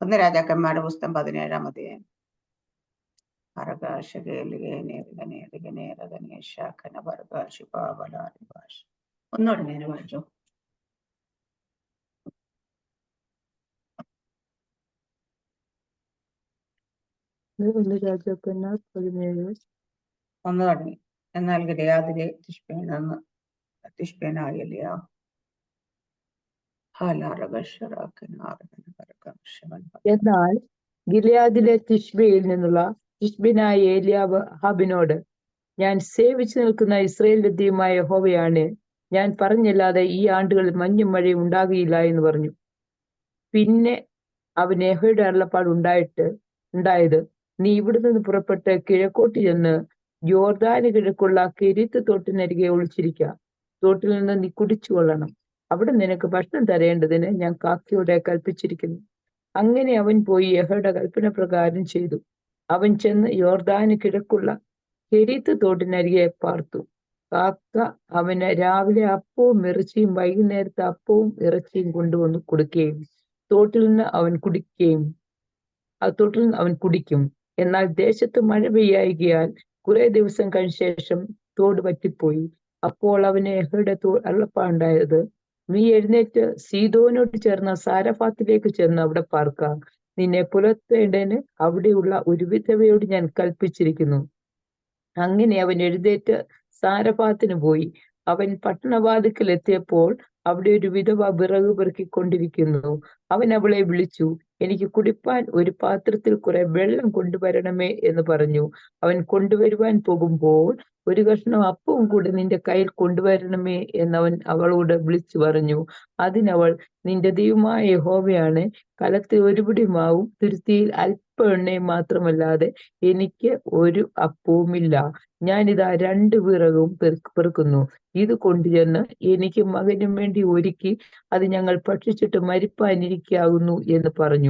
ഒന്ന് രാജാക്കന്മാരുടെ പുസ്തകം പതിനേഴാം അധ്യായം. ഒന്നുകൂടെ നേരെ വായിച്ചോ. ഒന്ന് രാജാക്കന്മാർ പതിനേഴ്. ഒന്ന് തുടങ്ങി എന്നാൽ ഗിലയാദിലെ തിഷ്പേൻ എന്ന് തിഷ്പേനായില്ല എന്നാൽ ഗിലിയാദിലെ തിഷ്ബയിൽ നിന്നുള്ള തിഷ്ബിനായ ഏലിയാവ് ഹബിനോട് ഞാൻ സേവിച്ചു നിൽക്കുന്ന ഇസ്രയേലിന്റെ ദൈവമായ യഹോവയാണ്. ഞാൻ പറഞ്ഞില്ലാതെ ഈ ആണ്ടുകളിൽ മഞ്ഞും മഴയും ഉണ്ടാകുകയില്ല എന്ന് പറഞ്ഞു. പിന്നെ അവൻ യഹോയുടെ അരുളപ്പാട് ഉണ്ടായിട്ട് ഉണ്ടായത് നീ ഇവിടെ നിന്ന് പുറപ്പെട്ട് കിഴക്കോട്ട് ചെന്ന് ജോർദാന് കിഴക്കുള്ള കിരീത്ത് തൊട്ടിനരികെ ഒളിച്ചിരിക്കുക തോട്ടിൽ നിന്ന് നീ കുടിച്ചു കൊള്ളണം. അവിടെ നിനക്ക് ഭക്ഷണം തരേണ്ടതിന് ഞാൻ കാക്കയോടെ കൽപ്പിച്ചിരിക്കുന്നു. അങ്ങനെ അവൻ പോയി യഹോയുടെ കൽപ്പന പ്രകാരം ചെയ്തു. അവൻ ചെന്ന് യോർദാന് കിഴക്കുള്ള കെരീത്ത് തോട്ടിനരികെ പാർത്തു. കാക്ക അവന് രാവിലെ അപ്പവും ഇറച്ചിയും വൈകുന്നേരത്തെ അപ്പവും ഇറച്ചിയും കൊണ്ടുവന്ന് കൊടുക്കുകയും തോട്ടിൽ നിന്ന് അവൻ കുടിക്കുകയും ആ തോട്ടിൽ നിന്ന് അവൻ കുടിക്കും. എന്നാൽ ദേശത്ത് മഴ പെയ്യായികയാൽ കുറെ ദിവസം കഴിഞ്ഞ ശേഷം തോട് പറ്റിപ്പോയി അപ്പോൾ അവന് യഹയുടെ അള്ളപ്പാണ്ടായത് നീ എഴുന്നേറ്റ് സീതോനോട് ചേർന്ന സാരഫാത്തിലേക്ക് ചെന്ന് അവിടെ പാർക്കാം. നിന്നെ പുലർത്തേണ്ടതിന് അവിടെയുള്ള ഒരു വിധവയോട് ഞാൻ കൽപ്പിച്ചിരിക്കുന്നു. അങ്ങനെ അവൻ എഴുന്നേറ്റ് സാരഫാത്തിന് പോയി. അവൻ പട്ടണവാതിക്കൽ എത്തിയപ്പോൾ അവിടെ ഒരു വിധവ വിറക് പെറുക്കിക്കൊണ്ടിരിക്കുന്നു. അവൻ അവളെ വിളിച്ചു എനിക്ക് കുടിപ്പാൻ ഒരു പാത്രത്തിൽ കുറെ വെള്ളം കൊണ്ടുവരണമേ എന്ന് പറഞ്ഞു. അവൻ കൊണ്ടുവരുവാൻ പോകുമ്പോൾ ഒരു കഷ്ണം അപ്പവും കൂടെ നിന്റെ കയ്യിൽ കൊണ്ടുവരണമേ എന്നവൻ അവളോട് വിളിച്ചു പറഞ്ഞു. അതിനവൾ നിന്റെ ദൈവമായ യഹോവയാണ് കലത്തിൽ ഒരുപിടി മാവും തുരുത്തിയിൽ അല്പ എണ്ണയും മാത്രമല്ലാതെ എനിക്ക് ഒരു അപ്പവുമില്ല. ഞാനിതാ രണ്ട് വിറകും പെറുക്കുന്നു. ഇത് കൊണ്ടുചെന്ന് എനിക്ക് മകനും വേണ്ടി ഒരുക്കി അത് ഞങ്ങൾ ഭക്ഷിച്ചിട്ട് മരിപ്പാനിരിക്കാകുന്നു എന്ന് പറഞ്ഞു.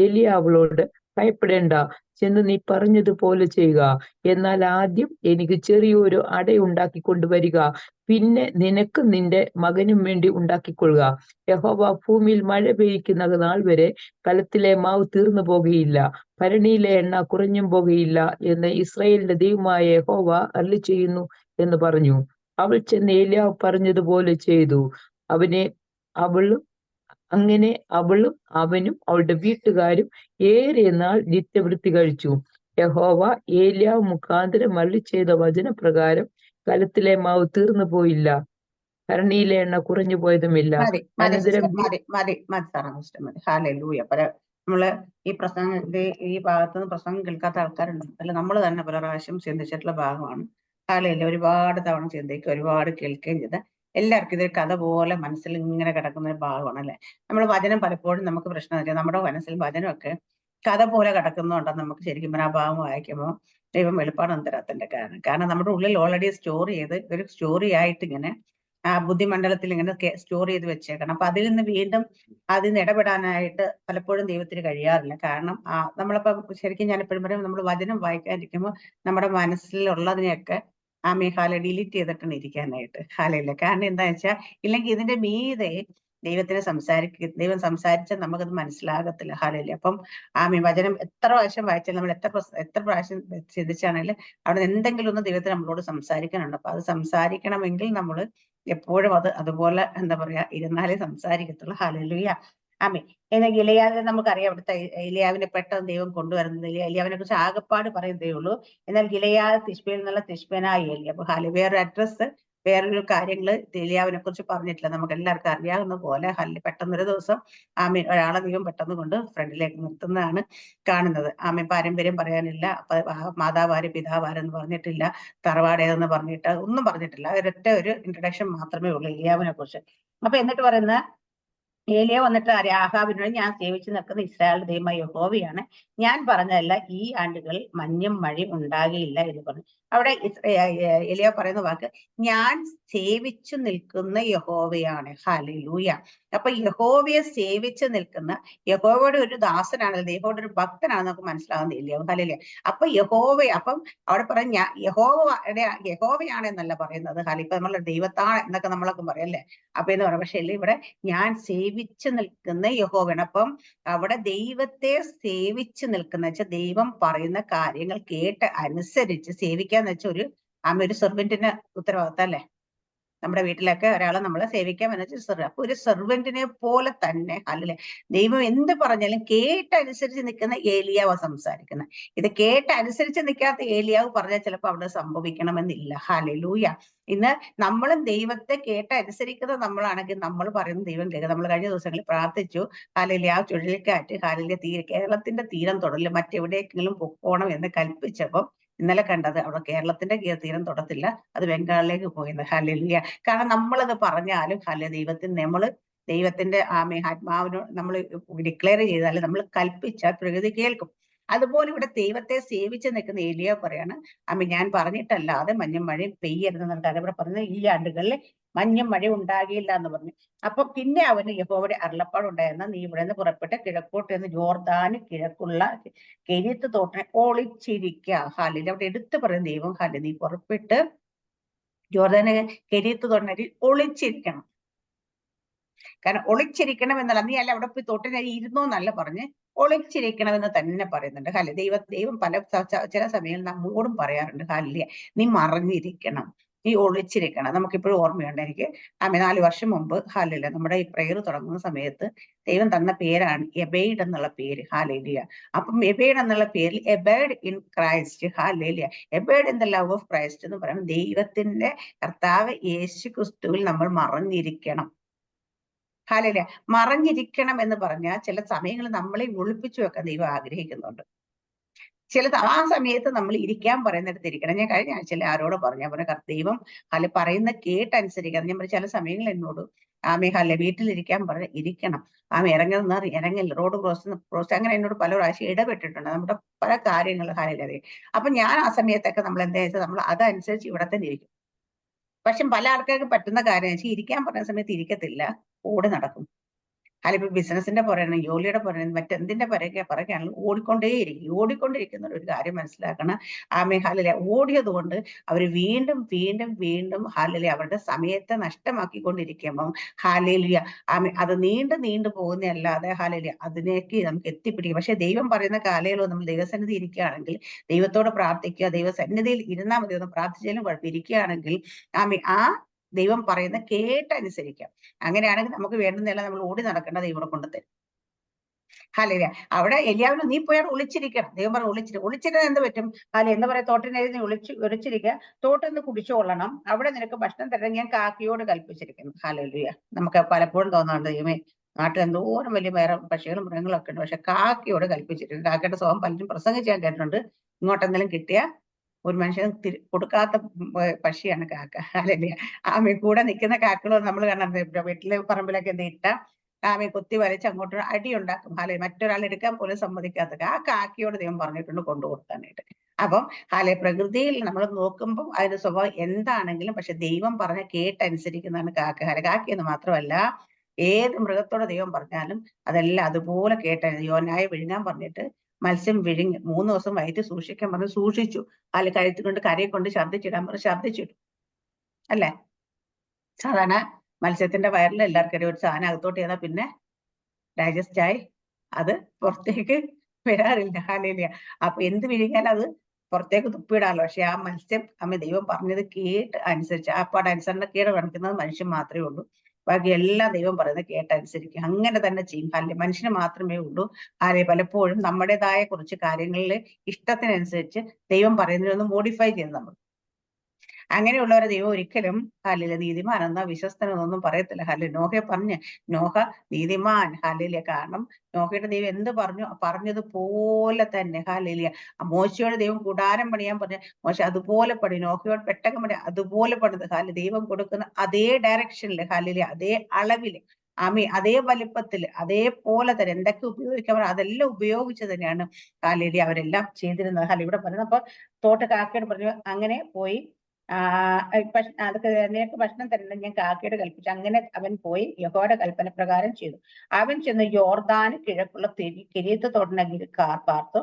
എലിയ അവളോട് ഭയപ്പെടേണ്ട. ചെന്ന് നീ പറഞ്ഞതുപോലെ ചെയ്യുക. എന്നാൽ ആദ്യം എനിക്ക് ചെറിയൊരു അടയുണ്ടാക്കി കൊണ്ടുവരിക. പിന്നെ നിനക്ക് നിന്റെ മകനും വേണ്ടി ഉണ്ടാക്കിക്കൊള്ളുക. യഹോവ ഭൂമിയിൽ മഴ പെയ്യിക്കുന്ന നാൾ വരെ കലത്തിലെ മാവ് തീർന്നു പോകുകയില്ല. ഭരണിയിലെ എണ്ണ കുറഞ്ഞും പോകുകയില്ല എന്ന് ഇസ്രായേലിന്റെ ദൈവമായ യഹോവ അല്ലി ചെയ്യുന്നു എന്ന് പറഞ്ഞു. അവൾ ചെന്ന് ഏലിയാവ് പറഞ്ഞതുപോലെ ചെയ്തു. അവനെ അവളും അങ്ങനെ അവളും അവനും അവളുടെ വീട്ടുകാരും ഏറെ നാൾ നിത്യവൃത്തി കഴിച്ചു. യഹോവ ഏലിയാവ് മുഖാന്തരം മള്ളി ചെയ്ത വചനപ്രകാരം കലത്തിലെ മാവ് തീർന്നു പോയില്ല. ഭരണിയിലെ എണ്ണ കുറഞ്ഞു പോയതുമില്ല. അനന്തരം നമ്മൾ ഈ പ്രസംഗത്തിന്റെ ഈ ഭാഗത്തുനിന്ന് പ്രസംഗം കേൾക്കാത്ത ആൾക്കാരുണ്ട്. അല്ല നമ്മൾ തന്നെ പല പ്രാവശ്യം ചിന്തിച്ചിട്ടുള്ള ഭാഗമാണ്. കാലയില്ല ഒരുപാട് തവണ ചിന്തിക്കുക ഒരുപാട് കേൾക്കുകയും ചെയ്ത് എല്ലാവർക്കും ഇതൊരു കഥ പോലെ മനസ്സിൽ ഇങ്ങനെ കിടക്കുന്ന ഒരു ഭാഗമാണ് അല്ലെ? നമ്മൾ വചനം പലപ്പോഴും നമുക്ക് പ്രശ്നം വെച്ചാൽ നമ്മുടെ മനസ്സിൽ വചനമൊക്കെ കഥ പോലെ കിടക്കുന്നുണ്ടെന്ന് നമുക്ക് ശരിക്കും ആ ഭാഗം വായിക്കുമ്പോൾ ദൈവം വെളിപ്പാടൊന്നും തരാത്തതിന്റെ കാരണം. കാരണം നമ്മുടെ ഉള്ളിൽ ഓൾറെഡി സ്റ്റോർ ചെയ്ത് ഒരു സ്റ്റോറി ആയിട്ട് ഇങ്ങനെ ആ ബുദ്ധിമണ്ഡലത്തിൽ ഇങ്ങനെ സ്റ്റോർ ചെയ്ത് വെച്ചേക്കണം. അപ്പൊ അതിൽ നിന്ന് വീണ്ടും അതിൽ നിന്ന് ഇടപെടാനായിട്ട് പലപ്പോഴും ദൈവത്തിന് കഴിയാറില്ല. കാരണം ആ നമ്മളിപ്പോ ശരിക്കും ഞാൻ എപ്പോഴും പറയും നമ്മൾ വചനം വായിക്കാതിരിക്കുമ്പോൾ നമ്മുടെ മനസ്സിലുള്ളതിനെയൊക്കെ ആ ഹാല ഡിലീറ്റ് ചെയ്തിട്ടാണ് ഇരിക്കാനായിട്ട്. ഹാലയില്ല കാരണം എന്താ വെച്ചാൽ ഇല്ലെങ്കിൽ ഇതിന്റെ മീതെ ദൈവത്തിന് സംസാരിക്ക ദൈവം സംസാരിച്ചാൽ നമുക്കത് മനസ്സിലാകത്തില്ല. ഹാലയില്ല അപ്പം ആ മീ വചനം എത്ര പ്രാവശ്യം വായിച്ചാലും നമ്മൾ എത്ര എത്ര പ്രാവശ്യം ചിന്തിച്ചാണെങ്കിലും അവിടെ എന്തെങ്കിലും ഒന്ന് ദൈവത്തിന് നമ്മളോട് സംസാരിക്കാനുണ്ട്. അപ്പൊ അത് സംസാരിക്കണമെങ്കിൽ നമ്മൾ എപ്പോഴും അത് അതുപോലെ എന്താ പറയാ ഇരുന്നാലേ സംസാരിക്കത്തുള്ളൂ. ഹാലലുയ. ആമേ എന്ന ഇലയാവിനെ നമുക്കറിയാം അവിടുത്തെ ഇലയാവിനെ പെട്ടെന്ന് ദൈവം കൊണ്ടുവരുന്നത്. ഇലയാവിനെ കുറിച്ച് ആകപ്പാട് പറയുന്നതേ ഉള്ളൂ. എന്നാൽ ഇലയാവ് തിഷ്പയിൽ നിന്നുള്ള തിഷ്പനായി എലി. അപ്പൊ ഹാലി വേറൊരു അഡ്രസ്സ് വേറൊരു കാര്യങ്ങൾ ഇലയാവിനെ കുറിച്ച് പറഞ്ഞിട്ടില്ല. നമുക്ക് എല്ലാവർക്കും അറിയാവുന്ന പോലെ ഹല്ല പെട്ടെന്നൊരു ദിവസം ആമീൻ ഒരാളെ ദൈവം പെട്ടെന്ന് കൊണ്ട് ഫ്രണ്ടിലേക്ക് നിർത്തുന്നതാണ് കാണുന്നത്. ആമീൻ പാരമ്പര്യം പറയാനില്ല. മാതാവാര് പിതാവാരെന്ന് പറഞ്ഞിട്ടില്ല. തറവാടേതെന്ന് പറഞ്ഞിട്ട് ഒന്നും പറഞ്ഞിട്ടില്ല. ഒരൊറ്റ ഒരു ഇൻട്രഡക്ഷൻ മാത്രമേ ഉള്ളൂ ഇലിയാവിനെ കുറിച്ച്. അപ്പൊ എന്നിട്ട് പറയുന്ന ഏലിയ വന്നിട്ട് ആഹാബിനോട് ഞാൻ സേവിച്ചു നിൽക്കുന്ന ഇസ്രായേൽ ദൈവമായ യഹോവയാണ്. ഞാൻ പറഞ്ഞതല്ല ഈ ആണ്ടുകൾ മഞ്ഞും മഴയും ഉണ്ടാകില്ല എന്ന് പറഞ്ഞു. അവിടെ ഏലിയ പറയുന്ന വാക്ക് ഞാൻ സേവിച്ചു നിൽക്കുന്ന യഹോവയാണ്. ഹലൂയ അപ്പൊ യഹോവയെ സേവിച്ചു നിൽക്കുന്ന യഹോവയുടെ ഒരു ദാസനാണ് യഹോവയുടെ ഒരു ഭക്തനാണ് നമുക്ക് മനസ്സിലാകുന്നില്ല ഹലിലെ അപ്പൊ യഹോവ അപ്പം അവിടെ പറഞ്ഞ യഹോവയുടെ യഹോവയാണ് എന്നല്ല പറയുന്നത്. ഹലി ഇപ്പൊ നമ്മൾ ദൈവത്താണ് എന്നൊക്കെ നമ്മളൊക്കെ പറയല്ലേ അപ്പൊ എന്ന് പറയാം പക്ഷെ ഇവിടെ ഞാൻ സേവിച്ചു നിൽക്കുന്ന യഹോവയാണ്. അപ്പം അവിടെ ദൈവത്തെ സേവിച്ചു നിൽക്കുന്ന വെച്ചാൽ ദൈവം പറയുന്ന കാര്യങ്ങൾ കേട്ട് അനുസരിച്ച് സേവിക്കാന്ന് വെച്ചാൽ ഒരു ആമ ഒരു സെർവെന്റിന്റെ ഉത്തരവാദിത്തം അല്ലേ? നമ്മുടെ വീട്ടിലൊക്കെ ഒരാളെ നമ്മളെ സേവിക്കാൻ വെച്ചാൽ സെർവ് അപ്പൊ ഒരു സെർവന്റിനെ പോലെ തന്നെ അല്ലെ? ദൈവം എന്ത് പറഞ്ഞാലും കേട്ടനുസരിച്ച് നിൽക്കുന്ന ഏലിയാവ് സംസാരിക്കുന്നത് ഇത് കേട്ടനുസരിച്ച് നിൽക്കാത്ത ഏലിയാവ് പറഞ്ഞാൽ ചിലപ്പോൾ അവിടെ സംഭവിക്കണമെന്നില്ല. ഹലൂയ ഇന്ന് നമ്മളും ദൈവത്തെ കേട്ട് അനുസരിക്കുന്ന നമ്മളാണെങ്കിൽ നമ്മൾ പറയുന്ന ദൈവം കേൾക്കുക. നമ്മൾ കഴിഞ്ഞ ദിവസങ്ങളിൽ പ്രാർത്ഥിച്ചു. കാലയിലെ ആ ചുഴലിക്കാറ്റ് കാലയിലെ തീരെ കേരളത്തിന്റെ തീരം തുടരില്ല മറ്റെവിടേക്കെങ്കിലും പോകണം എന്ന് കൽപ്പിച്ചപ്പം ഇന്നലെ കണ്ടത് അവിടെ കേരളത്തിന്റെ തീരം തൊടത്തില്ല അത് ബംഗാളിലേക്ക് പോയിന്ന്. ഹലിയ കാരണം നമ്മളത് പറഞ്ഞാലും ഹല ദൈവത്തിന് നമ്മൾ ദൈവത്തിന്റെ ആ ആത്മാവിനോട് നമ്മൾ ഡിക്ലെയർ ചെയ്താൽ നമ്മൾ കൽപ്പിച്ചാൽ പ്രകൃതി കേൾക്കും. അതുപോലെ ഇവിടെ ദൈവത്തെ സേവിച്ച് നിൽക്കുന്ന ഏലിയ പറയാണ് അമ്മ ഞാൻ പറഞ്ഞിട്ടല്ലാതെ മഞ്ഞും മഴയും പെയ്യരുതെന്നിട്ട് ഇവിടെ പറയുന്നത് ഈ ആണ്ടുകളിൽ മഞ്ഞും മഴ ഉണ്ടാകില്ല എന്ന് പറഞ്ഞു. അപ്പൊ പിന്നെ അവന് യഹോവയുടെ അരുളപ്പാട് ഉണ്ടായിരുന്ന. നീ ഇവിടെ നിന്ന് പുറപ്പെട്ട് കിഴക്കോട്ട് എന്ന് ജോർദാന് കിഴക്കുള്ള കെരിയത്ത് തോട്ടിനെ ഒളിച്ചിരിക്കുക ഹാലിൽ അവിടെ എടുത്തു പറയും ദൈവം ഹാലിൽ നീ പുറപ്പെട്ട് ജോർദാന് കെരിയത്ത് തോട്ടിനെ ഒളിച്ചിരിക്കണം. കാരണം ഒളിച്ചിരിക്കണം എന്നല്ല നീ അല്ല അവിടെ പോയി തോട്ടിനരി ഇരുന്നോ എന്നല്ല പറഞ്ഞ് ഒളിച്ചിരിക്കണമെന്ന് തന്നെ പറയുന്നുണ്ട്. ഹാലി ദൈവ ദൈവം പല ചില സമയങ്ങളിൽ നമ്മോടും പറയാറുണ്ട് ഹാലിയ നീ മറഞ്ഞിരിക്കണം. നീ ഒളിച്ചിരിക്കണം. നമുക്കിപ്പോഴും ഓർമ്മയുണ്ട് എനിക്ക്. ആമി നാല് വർഷം മുമ്പ് ഹാലില്ല നമ്മുടെ ഈ പ്രെയർ തുടങ്ങുന്ന സമയത്ത് ദൈവം തന്ന പേരാണ് എബൈഡ് എന്നുള്ള പേര് ഹാലേലിയ. അപ്പം എബൈഡ് എന്നുള്ള പേരിൽ abide in Christ hallelujah. Abide in the love of Christ എന്ന് പറയുന്നത് ദൈവത്തിന്റെ കർത്താവ് യേശു ക്രിസ്തുവിൽ നമ്മൾ മറഞ്ഞിരിക്കണം. ഹാലേലിയ. മറഞ്ഞിരിക്കണം എന്ന് പറഞ്ഞാൽ ചില സമയങ്ങളിൽ നമ്മളെ ഒളിപ്പിച്ചു വെക്കാൻ ദൈവം ആഗ്രഹിക്കുന്നുണ്ട്. ചില ആ സമയത്ത് നമ്മൾ ഇരിക്കാൻ പറയുന്നിടത്ത് ഇരിക്കണം ഞാൻ കഴിഞ്ഞ ആഴ്ചയിൽ ആരോട് പറഞ്ഞു. ഞാൻ പറഞ്ഞ ദൈവം പറയുന്ന കേട്ടനുസരിക്കണം. ഞാൻ പറഞ്ഞ ചില സമയങ്ങളിൽ എന്നോട് ആമേ ഹല്ല വീട്ടിലിരിക്കാൻ പറഞ്ഞ ഇരിക്കണം. ആമ ഇറങ്ങുന്ന ഇറങ്ങില്ല. റോഡ് ക്രോസ് ക്രോസ് അങ്ങനെ എന്നോട് പല പ്രാവശ്യം ഇടപെട്ടിട്ടുണ്ട്. നമ്മുടെ പല കാര്യങ്ങൾ ഹാലല്ലേ അപ്പൊ ഞാൻ ആ സമയത്തൊക്കെ നമ്മൾ എന്താ വെച്ചാൽ നമ്മൾ അതനുസരിച്ച് ഇവിടെ തന്നെ ഇരിക്കും. പക്ഷെ പല ആൾക്കാർക്ക് പറ്റുന്ന കാര്യം വെച്ചാൽ ഇരിക്കാൻ പറഞ്ഞ സമയത്ത് ഇരിക്കത്തില്ല. ഓടി നടക്കും. അല്ലിപ്പോ ബിസിനസിന്റെ പുറകെ ജോലിയുടെ പുറകെ മറ്റെന്തിന്റെ പുറകെ പുറകെയാണെങ്കിലും ഓടിക്കൊണ്ടേയിരിക്കും. ഓടിക്കൊണ്ടിരിക്കുന്ന ഒരു കാര്യം മനസ്സിലാക്കണം. ആമേ ഹാലിലെ ഓടിയത് കൊണ്ട് അവർ വീണ്ടും വീണ്ടും വീണ്ടും ഹാലിലെ അവരുടെ സമയത്തെ നഷ്ടമാക്കിക്കൊണ്ടിരിക്കുമ്പം ഹാലേലിയ ആ അത് നീണ്ടു നീണ്ടു പോകുന്നതല്ലാതെ ഹാലേലിയ അതിനേക്ക് നമുക്ക് എത്തിപ്പിടിക്കും. പക്ഷെ ദൈവം പറയുന്ന കാലയിലോ നമ്മൾ ദൈവസന്നിധി ഇരിക്കുകയാണെങ്കിൽ ദൈവത്തോട് പ്രാർത്ഥിക്കുക ദൈവസന്നിധിയിൽ ഇരുന്നാൽ മതി ഒന്ന് പ്രാർത്ഥിച്ചാലും കുഴപ്പം ഇരിക്കുകയാണെങ്കിൽ ആമേ ആ ദൈവം പറയുന്ന കേട്ടനുസരിക്കാം. അങ്ങനെയാണെങ്കിൽ നമുക്ക് വേണ്ടുന്നതെല്ലാം നമ്മൾ ഓടി നടക്കേണ്ട ദൈവം കൊണ്ട് തരും. ഹലിയ അവിടെ എല്ലാവരും നീ പോയാൽ ഒളിച്ചിരിക്കണം. ദൈവം പറഞ്ഞു ഒളിച്ചിരിക്കും ഒളിച്ചിരുന്ന എന്ത് പറ്റും? അല്ല എന്താ പറയാ തോട്ടിനെഴുതി ഒളിച്ച് ഒളിച്ചിരിക്കുക. തോട്ടിൽ നിന്ന് കുടിച്ചോളണം അവിടെ നിനക്ക് ഭക്ഷണം തരണം ഞാൻ കാക്കിയോട് കൽപ്പിച്ചിരിക്കുന്നു. ഹാലലുയ നമുക്ക് പലപ്പോഴും തോന്നാറുണ്ട് ദൈവമേ നാട്ടിൽ എന്തോരം വലിയ വേറെ പക്ഷികളും മൃഗങ്ങളും ഒക്കെ ഉണ്ട്. പക്ഷെ കാക്കിയോട് കൽപ്പിച്ചിട്ടുണ്ട്. കാക്കയുടെ സ്വഭാവം പലരും പ്രസംഗിച്ച് ഞാൻ കേട്ടിട്ടുണ്ട്. ഇങ്ങോട്ടെന്തെങ്കിലും കിട്ടിയ ഒരു മനുഷ്യന് തിരി കൊടുക്കാത്ത പക്ഷിയാണ് കാക്ക. അല്ലെ ആമി കൂടെ നിൽക്കുന്ന കാക്കകൾ നമ്മൾ കാണാൻ വീട്ടിലെ പറമ്പിലൊക്കെ എന്ത് ഇട്ട ആമി കുത്തി വരച്ച് അങ്ങോട്ട് അടി ഉണ്ടാക്കും. ഹാലെ മറ്റൊരാൾ എടുക്കാൻ പോലും സമ്മതിക്കാത്ത ആ കാക്കയോട് ദൈവം പറഞ്ഞിട്ടുണ്ട് കൊണ്ടു കൊടുക്കാനായിട്ട്. അപ്പം ഹാലെ പ്രകൃതിയിൽ നമ്മൾ നോക്കുമ്പോൾ അതിന്റെ സ്വഭാവം എന്താണെങ്കിലും പക്ഷെ ദൈവം പറഞ്ഞ കേട്ടനുസരിക്കുന്നതാണ് കാക്ക. ഹാലെ കാക്കയെന്ന് മാത്രമല്ല ഏത് മൃഗത്തോട് ദൈവം പറഞ്ഞാലും അതെല്ലാം അതുപോലെ കേട്ട യോനായ വിഴുങ്ങാൻ പറഞ്ഞിട്ട് മത്സ്യം വിഴുങ്ങി. മൂന്ന് ദിവസം വയറ്റി സൂക്ഷിക്കാൻ പറഞ്ഞു. സൂക്ഷിച്ചു. കാൽ കഴുത്തി കൊണ്ട് കരയെ കൊണ്ട് ഛർദ്ദിച്ചിടാൻ പറഞ്ഞു. ഛർദ്ദിച്ചിട്ടു അല്ലേ? സാധാരണ മത്സ്യത്തിന്റെ വയറിൽ എല്ലാവർക്കും ഒരു സാധനം അകത്തോട്ട് ചെയ്താൽ പിന്നെ ഡൈജസ്റ്റ് ആയി അത് പുറത്തേക്ക് വരാറില്ല. ഹാലില്ല അപ്പൊ എന്ത് വിഴുങ്ങിയാലും അത് പുറത്തേക്ക് തുപ്പിയിടാമല്ലോ. പക്ഷെ ആ മത്സ്യം അമ്മ ദൈവം പറഞ്ഞത് കേട്ട് അനുസരിച്ച് ആ പാട് അനുസരണക്കേട് കാണിക്കുന്നത് മനുഷ്യൻ മാത്രമേ ഉള്ളൂ. ബാക്കി എല്ലാം ദൈവം പറയുന്നത് കേട്ടനുസരിക്കും അങ്ങനെ തന്നെ ചെയ്യും. അല്ലെ മനുഷ്യന് മാത്രമേ ഉള്ളൂ. ആരെ പലപ്പോഴും നമ്മുടേതായ കുറച്ച് കാര്യങ്ങളിൽ ഇഷ്ടത്തിനനുസരിച്ച് ദൈവം പറയുന്നതിനൊന്ന് മോഡിഫൈ ചെയ്ത് നമ്മൾ. അങ്ങനെയുള്ളവരെ ദൈവം ഒരിക്കലും ഹലിലെ നീതിമാൻ എന്നാ വിശ്വസ്തനെന്നൊന്നും പറയത്തില്ല. ഹല്ലെ നോഹയെ പറഞ്ഞ് നോഹ നീതിമാൻ ഹല്ലിലെ കാരണം നോഹയുടെ ദൈവം എന്ത് പറഞ്ഞു? പറഞ്ഞത് പോലെ തന്നെ. ഹലിലിയ മോശയോട് ദൈവം കൂടാരം പണിയാൻ പറഞ്ഞ മോശ അതുപോലെ പണി നോഹയോട് പെട്ടകം പണി അതുപോലെ പണിത്. ഹാൽ ദൈവം കൊടുക്കുന്ന അതേ ഡയറക്ഷനിൽ ഹാലിലെ അതേ അളവിൽ ആമി അതേ വലിപ്പത്തിൽ അതേപോലെ തന്നെ എന്തൊക്കെ ഉപയോഗിക്കാൻ അതെല്ലാം ഉപയോഗിച്ച് തന്നെയാണ് ഹാലിലി അവരെല്ലാം ചെയ്തിരുന്നത്. ഹാലി ഇവിടെ പറയുന്നത് അപ്പൊ തോട്ട് കാക്കയോട് പറഞ്ഞു അങ്ങനെ പോയി അതൊക്കെ നിനക്ക് ഭക്ഷണം തരണം ഞാൻ കാക്കയുടെ കൽപ്പിച്ചു. അങ്ങനെ അവൻ പോയി യഹോയുടെ കൽപ്പന പ്രകാരം ചെയ്തു. അവൻ ചെന്ന് യോർദാന് കിഴക്കുള്ള തിരി കിരീത്ത് തോടിനകിൽ കാർ പാർത്തു.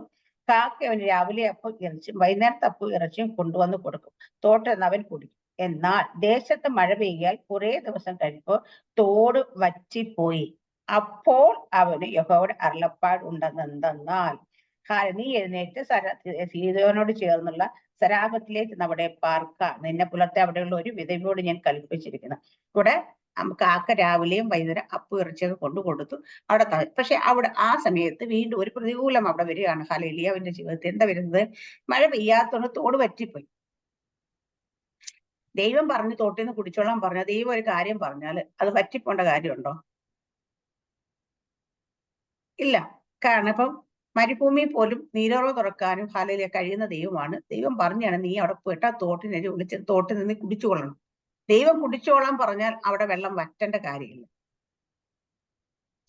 കാക്ക അവന് രാവിലെ അപ്പം ഇറച്ചിയും വൈകുന്നേരത്തെ അപ്പം ഇറച്ചിയും കൊണ്ടുവന്ന് കൊടുക്കും. തോട്ടെന്ന് അവൻ കുടിക്കും. എന്നാൽ ദേശത്ത് മഴ പെയ്യാൽ കുറെ ദിവസം കഴിയുമ്പോൾ തോട് വറ്റിപ്പോയി. അപ്പോൾ അവന് യഹോയുടെ അരുളപ്പാട് ഉണ്ടെന്നെന്തെന്നാൽ ഹാല നീ എഴുന്നേറ്റ് സര സീതയോനോട് ചേർന്നുള്ള സരാപത്തിലേക്ക് നമ്മുടെ പാർക്ക നിന്നെ പുലർത്തെ അവിടെയുള്ള ഒരു വിധവയോട് ഞാൻ കൽപ്പിച്ചിരിക്കുന്നു. ഇവിടെ കാക്ക രാവിലെയും വൈകുന്നേരം അപ്പു ഇറച്ചിയൊക്കെ കൊണ്ടു കൊടുത്തു. അവിടെ ത- പക്ഷെ അവിടെ ആ സമയത്ത് വീണ്ടും ഒരു പ്രതികൂലം അവിടെ വരികയാണ്. ഹലേലിയാവിന്റെ ജീവിതത്തിൽ എന്താ വരുന്നത്? മഴ പെയ്യാത്തോണ്ട് തോട് വറ്റിപ്പോയി. ദൈവം പറഞ്ഞു തോട്ടിൽ നിന്ന് കുടിച്ചോളാൻ പറഞ്ഞ ദൈവം ഒരു കാര്യം പറഞ്ഞാൽ അത് വറ്റിപ്പോണ്ട കാര്യമുണ്ടോ? ഇല്ല. കാരണം ഇപ്പം മരുഭൂമി പോലും നീരുറവ് തുറക്കാനും ഹാലയിലെ കഴിയുന്ന ദൈവമാണ്. ദൈവം പറഞ്ഞാണ് നീ അവിടെ പോയിട്ട് ആ തോട്ടിനെ വിളിച്ച് തോട്ടിൽ നിന്ന് കുടിച്ചുകൊള്ളണം ദൈവം കുടിച്ചോളാൻ പറഞ്ഞാൽ അവിടെ വെള്ളം വറ്റേണ്ട കാര്യമില്ല.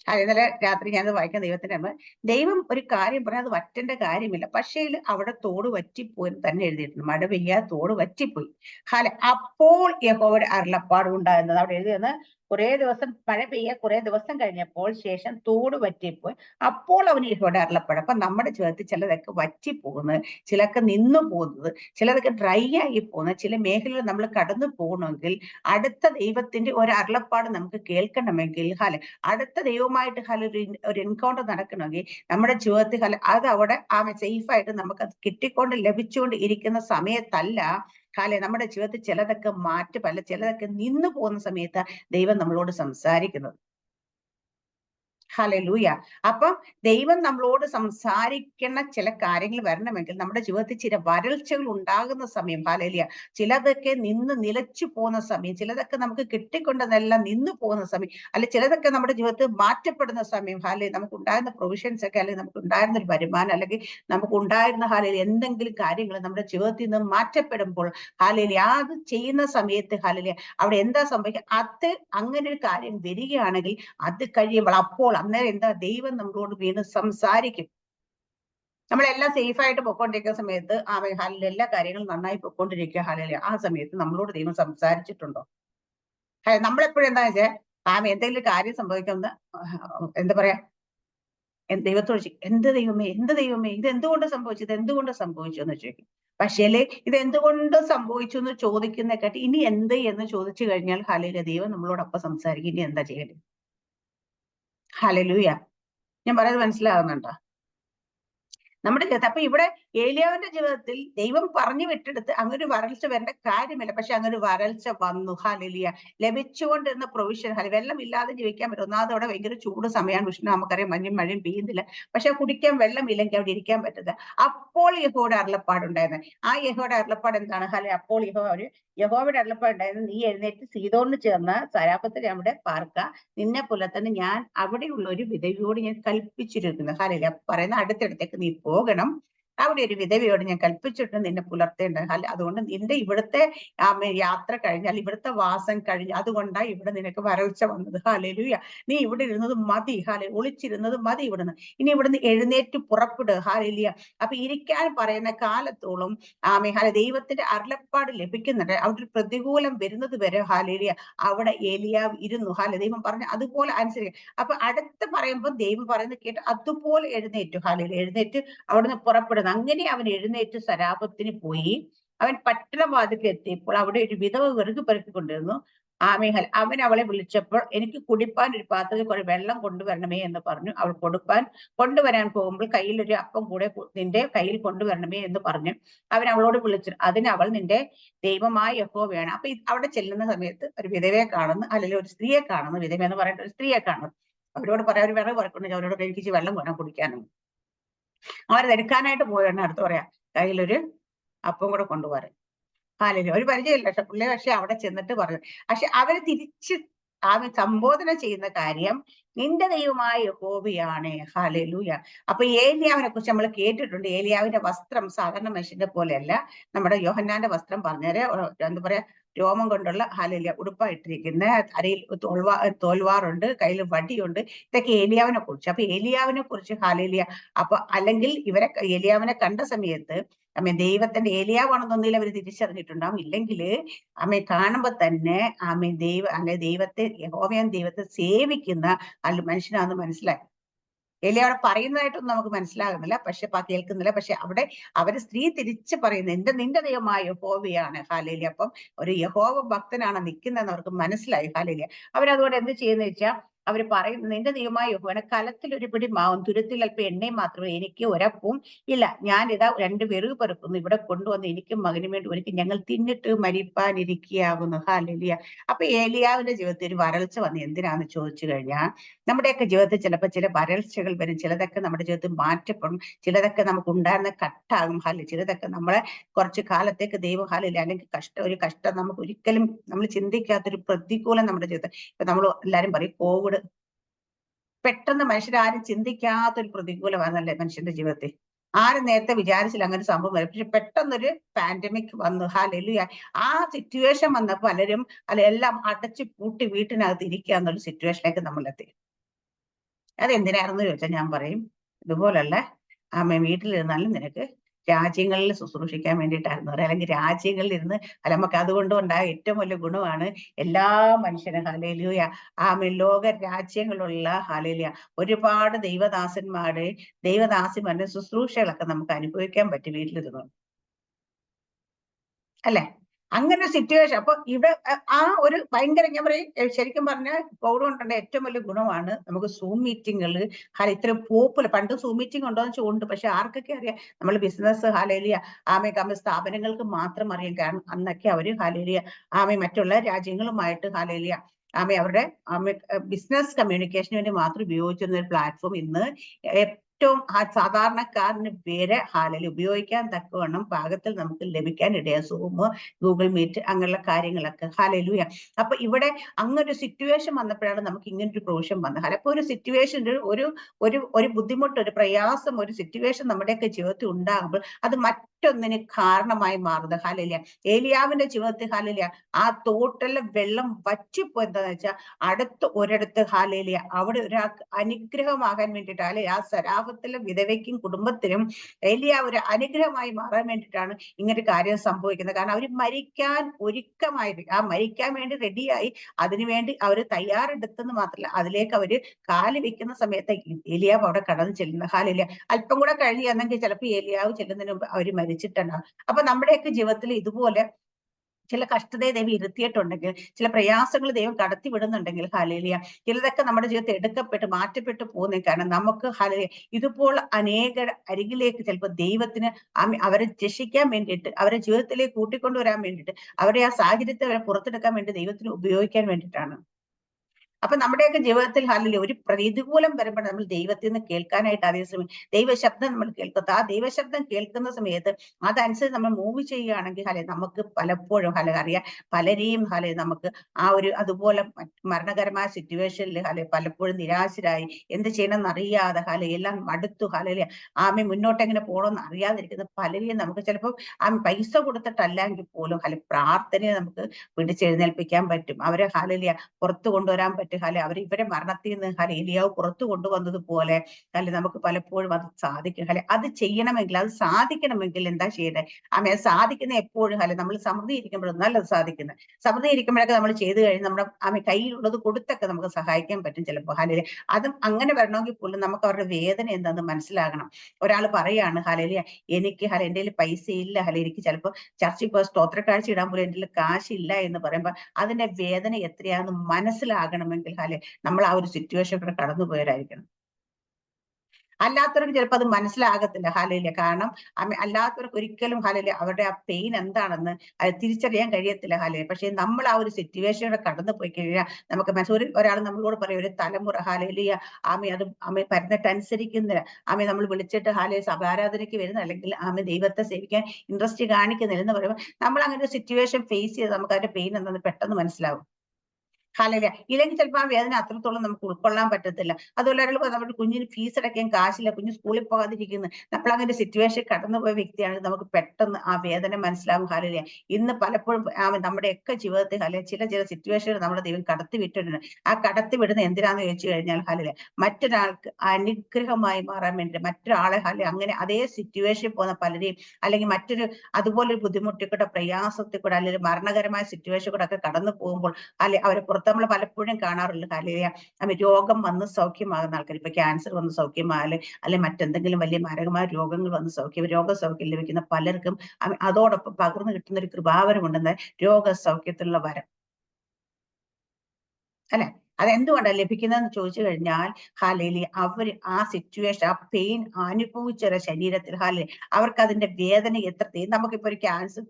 ഇന്നലെ രാത്രി ഞാനത് വായിക്കാൻ ദൈവത്തിന്റെ അമ്മ ദൈവം ഒരു കാര്യം പറഞ്ഞാൽ അത് വറ്റേണ്ട കാര്യമില്ല. പക്ഷേ അവിടെ തോട് വറ്റിപ്പോയി തന്നെ എഴുതിയിട്ടുണ്ട്. മഴ പെയ്യാതെ തോട് വറ്റിപ്പോയി. ഹാല അപ്പോൾ യഹോവയുടെ അരുളപ്പാട് ഉണ്ടായിരുന്നത് അവിടെ എഴുതിയെന്ന് കുറെ ദിവസം മഴ പെയ്യ കുറെ ദിവസം കഴിഞ്ഞപ്പോൾ ശേഷം തോട് വറ്റിപ്പോയി. അപ്പോൾ അവന് യഹോയുടെ അറിയപ്പെടും അപ്പൊ നമ്മുടെ ചേർത്ത് ചിലതൊക്കെ വറ്റിപ്പോകുന്നത് ചിലതൊക്കെ നിന്നു പോകുന്നത് ചിലതൊക്കെ ഡ്രൈ ആയി പോകുന്നത് ചില മേഖലകൾ നമ്മൾ കടന്നു പോകണമെങ്കിൽ അടുത്ത ദൈവത്തിന്റെ ഒരു അരുളപ്പാട് നമുക്ക് കേൾക്കണമെങ്കിൽ ഹാല അടുത്ത ദൈവമായിട്ട് ഹാല ഒരു എൻകൗണ്ടർ നടക്കണമെങ്കിൽ നമ്മുടെ ജീവിതത്തിൽ ഹാല അത് അവിടെ ആ സേഫ് ആയിട്ട് നമുക്ക് അത് കിട്ടിക്കൊണ്ട് ലഭിച്ചുകൊണ്ട് ഇരിക്കുന്ന സമയത്തല്ല ഹാലെ നമ്മുടെ ജീവിതത്തിൽ ചിലതൊക്കെ മാറ്റം പല ചിലതൊക്കെ നിന്നു പോകുന്ന സമയത്ത് ദൈവം നമ്മളോട് സംസാരിക്കുന്നത്. ഹലലൂയ അപ്പം ദൈവം നമ്മളോട് സംസാരിക്കുന്ന ചില കാര്യങ്ങൾ വരണമെങ്കിൽ നമ്മുടെ ജീവിതത്തിൽ ചില വരൾച്ചകൾ ഉണ്ടാകുന്ന സമയം ഹലലിയ ചിലതൊക്കെ നിന്ന് നിലച്ചു പോകുന്ന സമയം ചിലതൊക്കെ നമുക്ക് കിട്ടിക്കൊണ്ടതെല്ലാം നിന്നു പോകുന്ന സമയം അല്ലെ ചിലതൊക്കെ നമ്മുടെ ജീവിതത്തിൽ മാറ്റപ്പെടുന്ന സമയം ഹാലെ നമുക്ക് ഉണ്ടായിരുന്ന പ്രൊവിഷൻസ് ഒക്കെ അല്ലെങ്കിൽ നമുക്ക് ഉണ്ടായിരുന്ന ഒരു വരുമാനം അല്ലെങ്കിൽ നമുക്ക് ഉണ്ടായിരുന്ന ഹാലയിൽ എന്തെങ്കിലും കാര്യങ്ങൾ നമ്മുടെ ജീവിതത്തിൽ നിന്ന് മാറ്റപ്പെടുമ്പോൾ ഹാലയിൽ അത് ചെയ്യുന്ന സമയത്ത് ഹാലലി അവിടെ എന്താ സംഭവിക്കുക? അത് അങ്ങനെ ഒരു കാര്യം വരികയാണെങ്കിൽ അത് കഴിയുമ്പോൾ അപ്പോൾ അന്നേരം എന്താ? ദൈവം നമ്മളോട് വീണ്ടും സംസാരിക്കും. നമ്മളെല്ലാം സേഫ് ആയിട്ട് പൊക്കോണ്ടിരിക്കുന്ന സമയത്ത് ആ ഹാലിൽ എല്ലാ കാര്യങ്ങളും നന്നായി പൊക്കോണ്ടിരിക്കുക ഹാലിൽ ആ സമയത്ത് നമ്മളോട് ദൈവം സംസാരിച്ചിട്ടുണ്ടോ? നമ്മളെപ്പോഴും എന്താ വെച്ചാൽ ആമ എന്തെങ്കിലും കാര്യം സംഭവിക്കുന്ന എന്താ പറയാ ദൈവത്തോട് എന്ത് ദൈവമേ എന്ത് ദൈവമേ ഇത് എന്തുകൊണ്ട് സംഭവിച്ചു? ഇത് എന്തുകൊണ്ട് സംഭവിച്ചു? എന്ന് ചോദിക്കും. പക്ഷേൽ ഇത് എന്തുകൊണ്ട് സംഭവിച്ചു എന്ന് ചോദിക്കുന്നേക്കാട്ടി ഇനി എന്ത് എന്ന് ചോദിച്ചു കഴിഞ്ഞാൽ ഹാലയിലെ ദൈവം നമ്മളോടൊപ്പം സംസാരിക്കും. ഇനി എന്താ ചെയ്യൽ ഹലലൂയ ഞാൻ പറയുന്നത് മനസ്സിലാകുന്നുണ്ടോ നമ്മുടെ അപ്പൊ ഇവിടെ ഏലിയാവിന്റെ ജീവിതത്തിൽ ദൈവം പറഞ്ഞു വിട്ടെടുത്ത് അങ്ങനൊരു ഒരു വരൾച്ച വരേണ്ട കാര്യമില്ല. പക്ഷെ അങ്ങൊരു വരൾച്ച വന്നു. ഹലിയ ലഭിച്ചുകൊണ്ടിരുന്ന പ്രൊവിഷൻ ഹാലി വെള്ളം ഇല്ലാതെ ജീവിക്കാൻ പറ്റും. ഒന്നാമത് അവിടെ ഭയങ്കര ചൂട് സമയമാണ്. വിഷ്ണു നമുക്കറിയാം മഞ്ഞും മഴയും പെയ്യുന്നില്ല. പക്ഷെ കുടിക്കാൻ വെള്ളം ഇല്ലെങ്കിൽ അവിടെ ഇരിക്കാൻ പറ്റില്ല അപ്പോൾ യഹോയുടെ അരുളപ്പാടുണ്ടായിരുന്നു ആ യഹോയുടെ അരുളപ്പാട് എന്താണ്? ഹാലി അപ്പോൾ യഹോ അവർ യഹോയുടെ അരുളപ്പാട് ഉണ്ടായിരുന്നു. നീ എഴുന്നേറ്റ് സീതോണ് ചേർന്ന സരാപത്തിൽ അവിടെ പാർക്ക. നിന്നെ തന്നെ ഞാൻ അവിടെയുള്ള ഒരു വിധവിയോട് ഞാൻ കൽപ്പിച്ചിരിക്കുന്നു. ഹാലില്ല പറയുന്ന അടുത്തടുത്തേക്ക് നീ പോകണം. അവിടെ ഒരു വിധവയോട് ഞാൻ കൽപ്പിച്ചിട്ട് നിന്നെ പുലർത്തേണ്ട അതുകൊണ്ട് നിന്റെ ഇവിടുത്തെ യാത്ര കഴിഞ്ഞാൽ ഇവിടുത്തെ വാസം കഴിഞ്ഞ് അതുകൊണ്ടാണ് ഇവിടെ നിനക്ക് വരൾച്ച വന്നത്. ഹാലലുയ നീ ഇവിടെ ഇരുന്നത് മതി. ഹാല ഒളിച്ചിരുന്നത് മതി ഇവിടുന്ന്. ഇനി ഇവിടുന്ന് എഴുന്നേറ്റ് പുറപ്പെടുക. ഹാലലിയ അപ്പൊ ഇരിക്കാൻ പറയുന്ന കാലത്തോളം ആമേ ഹാല ദൈവത്തിന്റെ അരുളപ്പാട് ലഭിക്കുന്നുണ്ട്. അവിടെ ഒരു പ്രതികൂലം വരുന്നത് വരെ ഹാലേലിയ അവിടെ ഏലിയാവ് ഇരുന്നു. ഹാല ദൈവം പറഞ്ഞു അതുപോലെ അനുസരിക്കുക അപ്പൊ അടുത്ത് പറയുമ്പോൾ ദൈവം പറയുന്നത് കേട്ട് അതുപോലെ എഴുന്നേറ്റു. ഹാലേലി എഴുന്നേറ്റ് അവിടുന്ന് പുറപ്പെടുന്നു അങ്ങനെ അവൻ എഴുന്നേറ്റ് സരാപത്തിന് പോയി. അവൻ പട്ടണവാതിക്ക് എത്തിയപ്പോൾ അവിടെ ഒരു വിധവ വെറുകു പെറുക്കിക്കൊണ്ടിരുന്നു. ആമേഹൽ അവൻ അവളെ വിളിച്ചപ്പോൾ എനിക്ക് കുടിപ്പാൻ ഒരു പാത്രത്തിൽ കുറെ വെള്ളം കൊണ്ടുവരണമേ എന്ന് പറഞ്ഞു. അവൾ കൊടുപ്പാൻ കൊണ്ടുവരാൻ പോകുമ്പോൾ കയ്യിൽ ഒരു അപ്പം കൂടെ നിന്റെ കയ്യിൽ കൊണ്ടുവരണമേ എന്ന് പറഞ്ഞു. അവൻ അവളോട് വിളിച്ചു. അതിന് അവൾ നിന്റെ ദൈവമായ യഹോവയാണ്. അപ്പൊ ഇത് അവിടെ ചെല്ലുന്ന സമയത്ത് ഒരു വിധവയെ കാണുന്നു. അല്ലെങ്കിൽ ഒരു സ്ത്രീയെ കാണുന്നു. വിധവ എന്ന് പറയുന്നത് ഒരു സ്ത്രീയെ കാണുന്നു. അവരോട് പറയാൻ ഒരു വിറക് പറക്കുന്നുണ്ടെങ്കിൽ അവരോട് എനിക്ക് വെള്ളം വേണം കുടിക്കാനും. അവരെ എടുക്കാനായിട്ട് പോയാണ് അടുത്ത് പറയാ. കയ്യിലൊരു അപ്പം കൂടെ കൊണ്ടുപോകാറ്. ഹാലിൽ ഒരു പരിചയമില്ല. പക്ഷെ പുള്ളി പക്ഷെ അവിടെ ചെന്നിട്ട് പറഞ്ഞു. പക്ഷെ അവർ തിരിച്ച് ആ സംബോധന ചെയ്യുന്ന കാര്യം നിന്റെ ദൈവമായ ഹോബിയാണ് ഹാലലൂയ അപ്പൊ ഏലിയാവിനെ കുറിച്ച് നമ്മൾ കേട്ടിട്ടുണ്ട്. ഏലിയാവിന്റെ വസ്ത്രം സാധാരണ മനുഷ്യന്റെ പോലെയല്ല. നമ്മുടെ യോഹന്നാന്റെ വസ്ത്രം പറഞ്ഞേരെ. എന്താ പറയാ രോമം കൊണ്ടുള്ള ഹാലലിയ ഉടുപ്പായിട്ടിരിക്കുന്ന അരയിൽ തോൽവാ തോൽവാറുണ്ട് കയ്യിൽ വടിയുണ്ട് ഇതൊക്കെ ഏലിയാവിനെ കുറിച്ച്. അപ്പൊ ഏലിയാവിനെ കുറിച്ച് ഹാലലിയ അപ്പൊ അല്ലെങ്കിൽ ഇവരെ ഏലിയാവിനെ കണ്ട സമയത്ത് അമ്മ ദൈവത്തിന്റെ ഏലിയാവാണെന്നൊന്നിൽ അവർ തിരിച്ചറിഞ്ഞിട്ടുണ്ടാവും. ഇല്ലെങ്കിൽ അമ്മ കാണുമ്പോ തന്നെ അമ്മ ദൈവ അല്ലെ ദൈവത്തെ യഹോവയൻ ദൈവത്തെ സേവിക്കുന്ന മനുഷ്യനാണെന്ന് മനസ്സിലായി. ഏലിയ അവിടെ പറയുന്നതായിട്ടൊന്നും നമുക്ക് മനസ്സിലാകുന്നില്ല. പക്ഷെ കേൾക്കുന്നില്ല. പക്ഷെ അവിടെ അവർ സ്ത്രീ തിരിച്ച് പറയുന്നത് എന്റെ നിന്റെ ദൈവമായ യഹോവയാണ്. ഹാലേലി അപ്പം ഒരു യഹോവ ഭക്തനാണ് നിൽക്കുന്നതെന്ന് അവർക്ക് മനസ്സിലായി. ഹാലേലിയ. അവരതുകൊണ്ട് എന്ത് ചെയ്യുന്ന വെച്ചാൽ അവർ പറയും നിന്റെ ദൈവമായ യഹോവനെ കലത്തിൽ ഒരു പിടി മാവും തുരുത്തിൽ അല്പം എണ്ണയും മാത്രമേ എനിക്ക് ഒരപ്പവും ഇല്ല. ഞാൻ ഇതാ രണ്ട് വെറുവ് പെറുക്കുന്നു. ഇവിടെ കൊണ്ടുവന്ന് എനിക്കും മകനും വേണ്ടി ഒരുക്കി ഞങ്ങൾ തിന്നിട്ട് മരിപ്പാനിരിക്കുകയാകുന്നു ഹാലിയ അപ്പൊ ഏലിയാവിന്റെ ജീവിതത്തിൽ ഒരു വരൾച്ച വന്ന് എന്തിനാന്ന് ചോദിച്ചു കഴിഞ്ഞാൽ നമ്മുടെയൊക്കെ ജീവിതത്തിൽ ചിലപ്പോൾ ചില വരൾച്ചകൾ വരും. ചിലതൊക്കെ നമ്മുടെ ജീവിതത്തിൽ മാറ്റപ്പെടും. ചിലതൊക്കെ നമുക്ക് ഉണ്ടായിരുന്ന കട്ടാകും. ഹാലി ചിലതൊക്കെ നമ്മളെ കുറച്ച് കാലത്തേക്ക് ദൈവം ഹാലില്ല അല്ലെങ്കിൽ കഷ്ടം ഒരു കഷ്ടം നമുക്ക് ഒരിക്കലും നമ്മൾ ചിന്തിക്കാത്തൊരു പ്രതികൂലം നമ്മുടെ ജീവിതത്തിൽ. ഇപ്പൊ നമ്മൾ എല്ലാരും പറയും കോവിഡ് പെട്ടെന്ന് മനുഷ്യരാരും ചിന്തിക്കാത്തൊരു പ്രതികൂലമാണല്ലേ മനുഷ്യന്റെ ജീവിതത്തിൽ? ആരും നേരത്തെ വിചാരിച്ചില്ല അങ്ങനെ സംഭവം വരും. പക്ഷെ പെട്ടെന്നൊരു പാൻഡമിക് വന്നു. ഹാലു ആ സിറ്റുവേഷൻ വന്ന പലരും അല്ല എല്ലാം അടച്ചു പൂട്ടി വീട്ടിനകത്ത് ഇരിക്കുക എന്നൊരു സിറ്റുവേഷനിലേക്ക് നമ്മൾ എത്തി. അതെന്തിനായിരുന്നു ചോദിച്ചാൽ ഞാൻ പറയും. ഇതുപോലുള്ള അമ്മ വീട്ടിലിരുന്നാലും നിനക്ക് രാജ്യങ്ങളിൽ ശുശ്രൂഷിക്കാൻ വേണ്ടിയിട്ടായിരുന്നു. അല്ലെങ്കിൽ രാജ്യങ്ങളിൽ ഇരുന്ന് അല്ല നമുക്ക് അതുകൊണ്ട് ഉണ്ടായ ഏറ്റവും വലിയ ഗുണമാണ് എല്ലാ മനുഷ്യരും ഹലേലിയ ആമേ ലോക രാജ്യങ്ങളുള്ള ഹലേലിയ ഒരുപാട് ദൈവദാസന്മാര് ദൈവദാസിമാരുടെ ശുശ്രൂഷകളൊക്കെ നമുക്ക് അനുഭവിക്കാൻ പറ്റും വീട്ടിലിരുന്നു. അല്ലെ? അങ്ങനെ സിറ്റുവേഷൻ അപ്പൊ ഇവിടെ ആ ഒരു ഭയങ്കര ഞാൻ പറയും ശരിക്കും പറഞ്ഞാൽ കോവിഡ് കൊണ്ടുള്ള ഏറ്റവും വലിയ ഗുണമാണ് നമുക്ക് സൂം മീറ്റിങ്ങുകൾ ഹാല ഇത്ര പോപ്പുലർ പണ്ട് സൂം മീറ്റിംഗ് ഉണ്ടോ എന്ന് വെച്ചാൽ പക്ഷെ ആർക്കൊക്കെ അറിയാം? നമ്മൾ ബിസിനസ് ഹാലേലിയ ആമെ കമ്മ സ്ഥാപനങ്ങൾക്ക് മാത്രം അറിയാം. കാരണം അന്നൊക്കെ അവർ ഹാലേലിയ ആമെ മറ്റുള്ള രാജ്യങ്ങളുമായിട്ട് ഹാലേലിയ ആമെ അവരുടെ ബിസിനസ് കമ്മ്യൂണിക്കേഷന് വേണ്ടി മാത്രം ഉപയോഗിച്ചിരുന്ന ഒരു പ്ലാറ്റ്ഫോം ഇന്ന് ഏറ്റവും സാധാരണക്കാരന് വരെ ഹാലിൽ ഉപയോഗിക്കാൻ തക്കവണ്ണം പാകത്തിൽ നമുക്ക് ലഭിക്കാൻ ഇടയാ. സൂമ് ഗൂഗിൾ മീറ്റ് അങ്ങനെയുള്ള കാര്യങ്ങളൊക്കെ. ഹാലലൂയ അപ്പൊ ഇവിടെ അങ്ങനൊരു സിറ്റുവേഷൻ വന്നപ്പോഴാണ് നമുക്ക് ഇങ്ങനെ ഒരു പ്രൊവിഷൻ വന്നത് ഹാല ഒരു സിറ്റുവേഷൻ ഒരു ഒരു ഒരു ബുദ്ധിമുട്ട് ഒരു പ്രയാസം ഒരു സിറ്റുവേഷൻ നമ്മുടെയൊക്കെ ജീവിതത്തിൽ ഉണ്ടാകുമ്പോൾ അത് മറ്റൊന്നിന് കാരണമായി മാറുന്നത്. ഹാലല്യ ഏലിയാവിന്റെ ജീവിതത്തിൽ ഹാലല്യ ആ തോട്ടിലെ വെള്ളം വറ്റിപ്പോ എന്താന്ന് വെച്ചാൽ അടുത്ത് ഒരിടത്ത് ഹാലേലിയ അവിടെ ഒരാൾക്ക് അനുഗ്രഹമാകാൻ വേണ്ടിയിട്ട് അല്ലെ ആ സരാപത്തിലെ വിധവയ്ക്കും കുടുംബത്തിനും ഏലിയ ഒരു അനുഗ്രഹമായി മാറാൻ വേണ്ടിയിട്ടാണ് ഇങ്ങനെ കാര്യം സംഭവിക്കുന്നത്. കാരണം അവർ മരിക്കാൻ ഒരുക്കമായി ആ മരിക്കാൻ വേണ്ടി റെഡിയായി. അതിനുവേണ്ടി അവർ തയ്യാറെടുത്തെന്ന് മാത്രമല്ല അതിലേക്ക് അവർ കാൽ വെക്കുന്ന സമയത്ത് ഏലിയാവ് അവിടെ കടന്നു ചെല്ലുന്ന. ഹാലേലിയ അല്പം കൂടെ കഴിഞ്ഞ് എന്നെങ്കിൽ ചിലപ്പോൾ ഏലിയാവ് ചെല്ലുന്നതിന് മുമ്പ് അവർ മരിച്ചിട്ടുണ്ടാവും അപ്പൊ നമ്മുടെയൊക്കെ ജീവിതത്തിൽ ഇതുപോലെ ചില കഷ്ടതയെ ദൈവം ഇരുത്തിയിട്ടുണ്ടെങ്കിൽ ചില പ്രയാസങ്ങൾ ദൈവം കടത്തി വിടുന്നുണ്ടെങ്കിൽ ഹലേലിയ ചിലതൊക്കെ നമ്മുടെ ജീവിതത്തിൽ എടുക്കപ്പെട്ട് മാറ്റപ്പെട്ടു പോകുന്ന കാരണം നമുക്ക് ഹലേലിയ ഇതുപോലെ അനേക അരികിലേക്ക് ചിലപ്പോൾ ദൈവത്തിന് അവരെ രക്ഷിക്കാൻ വേണ്ടിയിട്ട് അവരെ ജീവിതത്തിലേക്ക് കൂട്ടിക്കൊണ്ടുവരാൻ വേണ്ടിയിട്ട് അവരെ ആ സാഹചര്യത്തെ അവരെ പുറത്തെടുക്കാൻ വേണ്ടി ദൈവത്തിന് ഉപയോഗിക്കാൻ വേണ്ടിയിട്ടാണ്. അപ്പൊ നമ്മുടെയൊക്കെ ജീവിതത്തിൽ ഹാലില്ല ഒരു പ്രതികൂലം വരുമ്പോൾ നമ്മൾ ദൈവത്തിൽ നിന്ന് കേൾക്കാനായിട്ട് അതേ സമയം ദൈവശബ്ദം നമ്മൾ കേൾക്കുന്നത് ആ ദൈവശബ്ദം കേൾക്കുന്ന സമയത്ത് അതനുസരിച്ച് നമ്മൾ മൂവ് ചെയ്യുകയാണെങ്കിൽ ഹലെ നമുക്ക് പലപ്പോഴും ഹല അറിയാം പലരെയും ഹലെ നമുക്ക് ആ ഒരു അതുപോലെ മരണകരമായ സിറ്റുവേഷനിൽ ഹലെ പലപ്പോഴും നിരാശരായി എന്ത് ചെയ്യണമെന്ന് അറിയാതെ ഹല എല്ലാം മടുത്തു ഹലയിലെ ആമി മുന്നോട്ട് എങ്ങനെ പോകണമെന്ന് അറിയാതിരിക്കുന്ന പലരെയും നമുക്ക് ചിലപ്പോൾ ആ പൈസ കൊടുത്തിട്ടല്ലെങ്കിൽ പോലും ഹല പ്രാർത്ഥനയെ നമുക്ക് പിടിച്ചെഴുന്നേൽപ്പിക്കാൻ പറ്റും. അവരെ ഹലലിയ പുറത്തു കൊണ്ടുവരാൻ പറ്റും. ഹാലെ അവർ ഇവരെ മരണത്തിൽ നിന്ന് ഹല എലിയാവ് പുറത്തു കൊണ്ടുവന്നതുപോലെ ഹല നമുക്ക് പലപ്പോഴും അത് സാധിക്കും. ഹല അത് ചെയ്യണമെങ്കിൽ അത് സാധിക്കണമെങ്കിൽ എന്താ ചെയ്യേണ്ടത് ആമേ സാധിക്കുന്ന എപ്പോഴും ഹല നമ്മൾ സമൃദ്ധി ഇരിക്കുമ്പോഴൊന്നല്ല അത് സാധിക്കുന്നത്. സമൃദ്ധി ഇരിക്കുമ്പോഴൊക്കെ നമ്മൾ ചെയ്തു കഴിഞ്ഞ് നമ്മുടെ ആമേ കയ്യിലുള്ളത് കൊടുത്തൊക്കെ നമുക്ക് സഹായിക്കാൻ പറ്റും ചിലപ്പോൾ. ഹല അതും അങ്ങനെ വരണമെങ്കിൽ പോലും നമുക്ക് അവരുടെ വേദന എന്താണെന്ന് മനസ്സിലാകണം. ഒരാൾ പറയാണ് ഹാലേലിയ എനിക്ക് ഹല എന്റെ പൈസ ഇല്ല. ഹല എനിക്ക് ചിലപ്പോൾ ചർച്ചിൽ പോയി സ്തോത്രക്കാഴ്ച ഇടാൻ പോലും എന്റെ കാശില്ല എന്ന് പറയുമ്പോൾ അതിന്റെ വേദന എത്രയാണെന്ന് മനസ്സിലാകണമെങ്കിൽ ഹലെ നമ്മൾ ആ ഒരു സിറ്റുവേഷൻ കൂടെ കടന്നുപോയവരായിരിക്കണം അല്ലാത്തവർക്ക് ചിലപ്പോൾ അത് മനസ്സിലാകത്തില്ല. ഹാലയിലെ കാരണം അല്ലാത്തവർക്ക് ഒരിക്കലും ഹാലയിലെ അവരുടെ ആ പെയിൻ എന്താണെന്ന് അത് തിരിച്ചറിയാൻ കഴിയത്തില്ല ഹാലയിൽ പക്ഷെ നമ്മൾ ആ ഒരു സിറ്റുവേഷനിലൂടെ കടന്നു പോയി കഴിഞ്ഞാൽ നമുക്ക് മനസ്സ് ഒരു ഒരാൾ നമ്മളോട് പറയും ഒരു തലമുറ ഹാലയിലെ ആമി അത് ആമി പരന്നിട്ട് അനുസരിക്കുന്നില്ല ആമി നമ്മൾ വിളിച്ചിട്ട് ഹാലയിൽ സഭാരാധനയ്ക്ക് വരുന്ന അല്ലെങ്കിൽ ആമി ദൈവത്തെ സേവിക്കാൻ ഇൻട്രസ്റ്റ് കാണിക്കുന്നില്ല എന്ന് പറയുമ്പോൾ നമ്മൾ അങ്ങനെ ഒരു സിറ്റുവേഷൻ ഫേസ് ചെയ്ത് നമുക്ക് അതിന്റെ പെയിൻ എന്താണെന്ന് പെട്ടെന്ന് മനസ്സിലാവും. ഹാലലിയ ഇല്ലെങ്കിൽ ചിലപ്പോൾ ആ വേദന അത്രത്തോളം നമുക്ക് ഉൾക്കൊള്ളാൻ പറ്റത്തില്ല. അതുപോലെ ഒരാൾ നമ്മുടെ കുഞ്ഞിന് ഫീസ് അടയ്ക്കാൻ കാശില്ല. കുഞ്ഞ് സ്കൂളിൽ പോകാതിരിക്കുന്നു. നമ്മൾ അങ്ങനെ സിറ്റുവേഷൻ കടന്നുപോയ വ്യക്തിയാണെങ്കിൽ നമുക്ക് പെട്ടെന്ന് ആ വേദന മനസ്സിലാവും. ഹാലലിയ. ഇന്ന് പലപ്പോഴും നമ്മുടെയൊക്കെ ജീവിതത്തിൽ ഹാലിയ ചില ചില സിറ്റുവേഷനുകൾ നമ്മുടെ ദൈവം കടത്തി വിട്ടിട്ടുണ്ട്. ആ കടത്തി വിടുന്ന എന്തിനാന്ന് ചോദിച്ചു കഴിഞ്ഞാൽ ഹാലിയ മറ്റൊരാൾക്ക് അനുഗ്രഹമായി മാറാൻ വേണ്ടി മറ്റൊരാളെ ഹാലിയ അങ്ങനെ അതേ സിറ്റുവേഷനിൽ പോകുന്ന പലരെയും അല്ലെങ്കിൽ മറ്റൊരു അതുപോലൊരു ബുദ്ധിമുട്ടിൽ കൂടെ പ്രയാസത്തിൽ കൂടെ അല്ലെങ്കിൽ മരണകരമായ സിറ്റുവേഷൻ കൂടെ ഒക്കെ കടന്നു പോകുമ്പോൾ അല്ലെ അവരെ പുറത്ത് നമ്മൾ പലപ്പോഴും കാണാറുള്ള കാര്യ രോഗം വന്ന് സൗഖ്യമാകുന്ന ആൾക്കാർ ഇപ്പൊ ക്യാൻസർ വന്ന് സൗഖ്യമാകൽ അല്ലെങ്കിൽ മറ്റെന്തെങ്കിലും വലിയ മാരകമായ രോഗങ്ങൾ വന്ന് സൗഖ്യം രോഗസൗഖ്യം ലഭിക്കുന്ന പലർക്കും അതോടൊപ്പം പകർന്നു കിട്ടുന്ന ഒരു കൃപാവരമുണ്ടെന്ന് രോഗസൗഖ്യത്തിലുള്ള വരം. അല്ലെ? അതെന്തുകൊണ്ടാണ് ലഭിക്കുന്നതെന്ന് ചോദിച്ചു കഴിഞ്ഞാൽ ഹാലേലി അവർ ആ സിറ്റുവേഷൻ ആ പെയിൻ അനുഭവിച്ച ശരീരത്തിൽ ഹാലേ അവർക്ക് അതിന്റെ വേദന എത്ര തീ- നമുക്കിപ്പോ ഒരു ക്യാൻസർ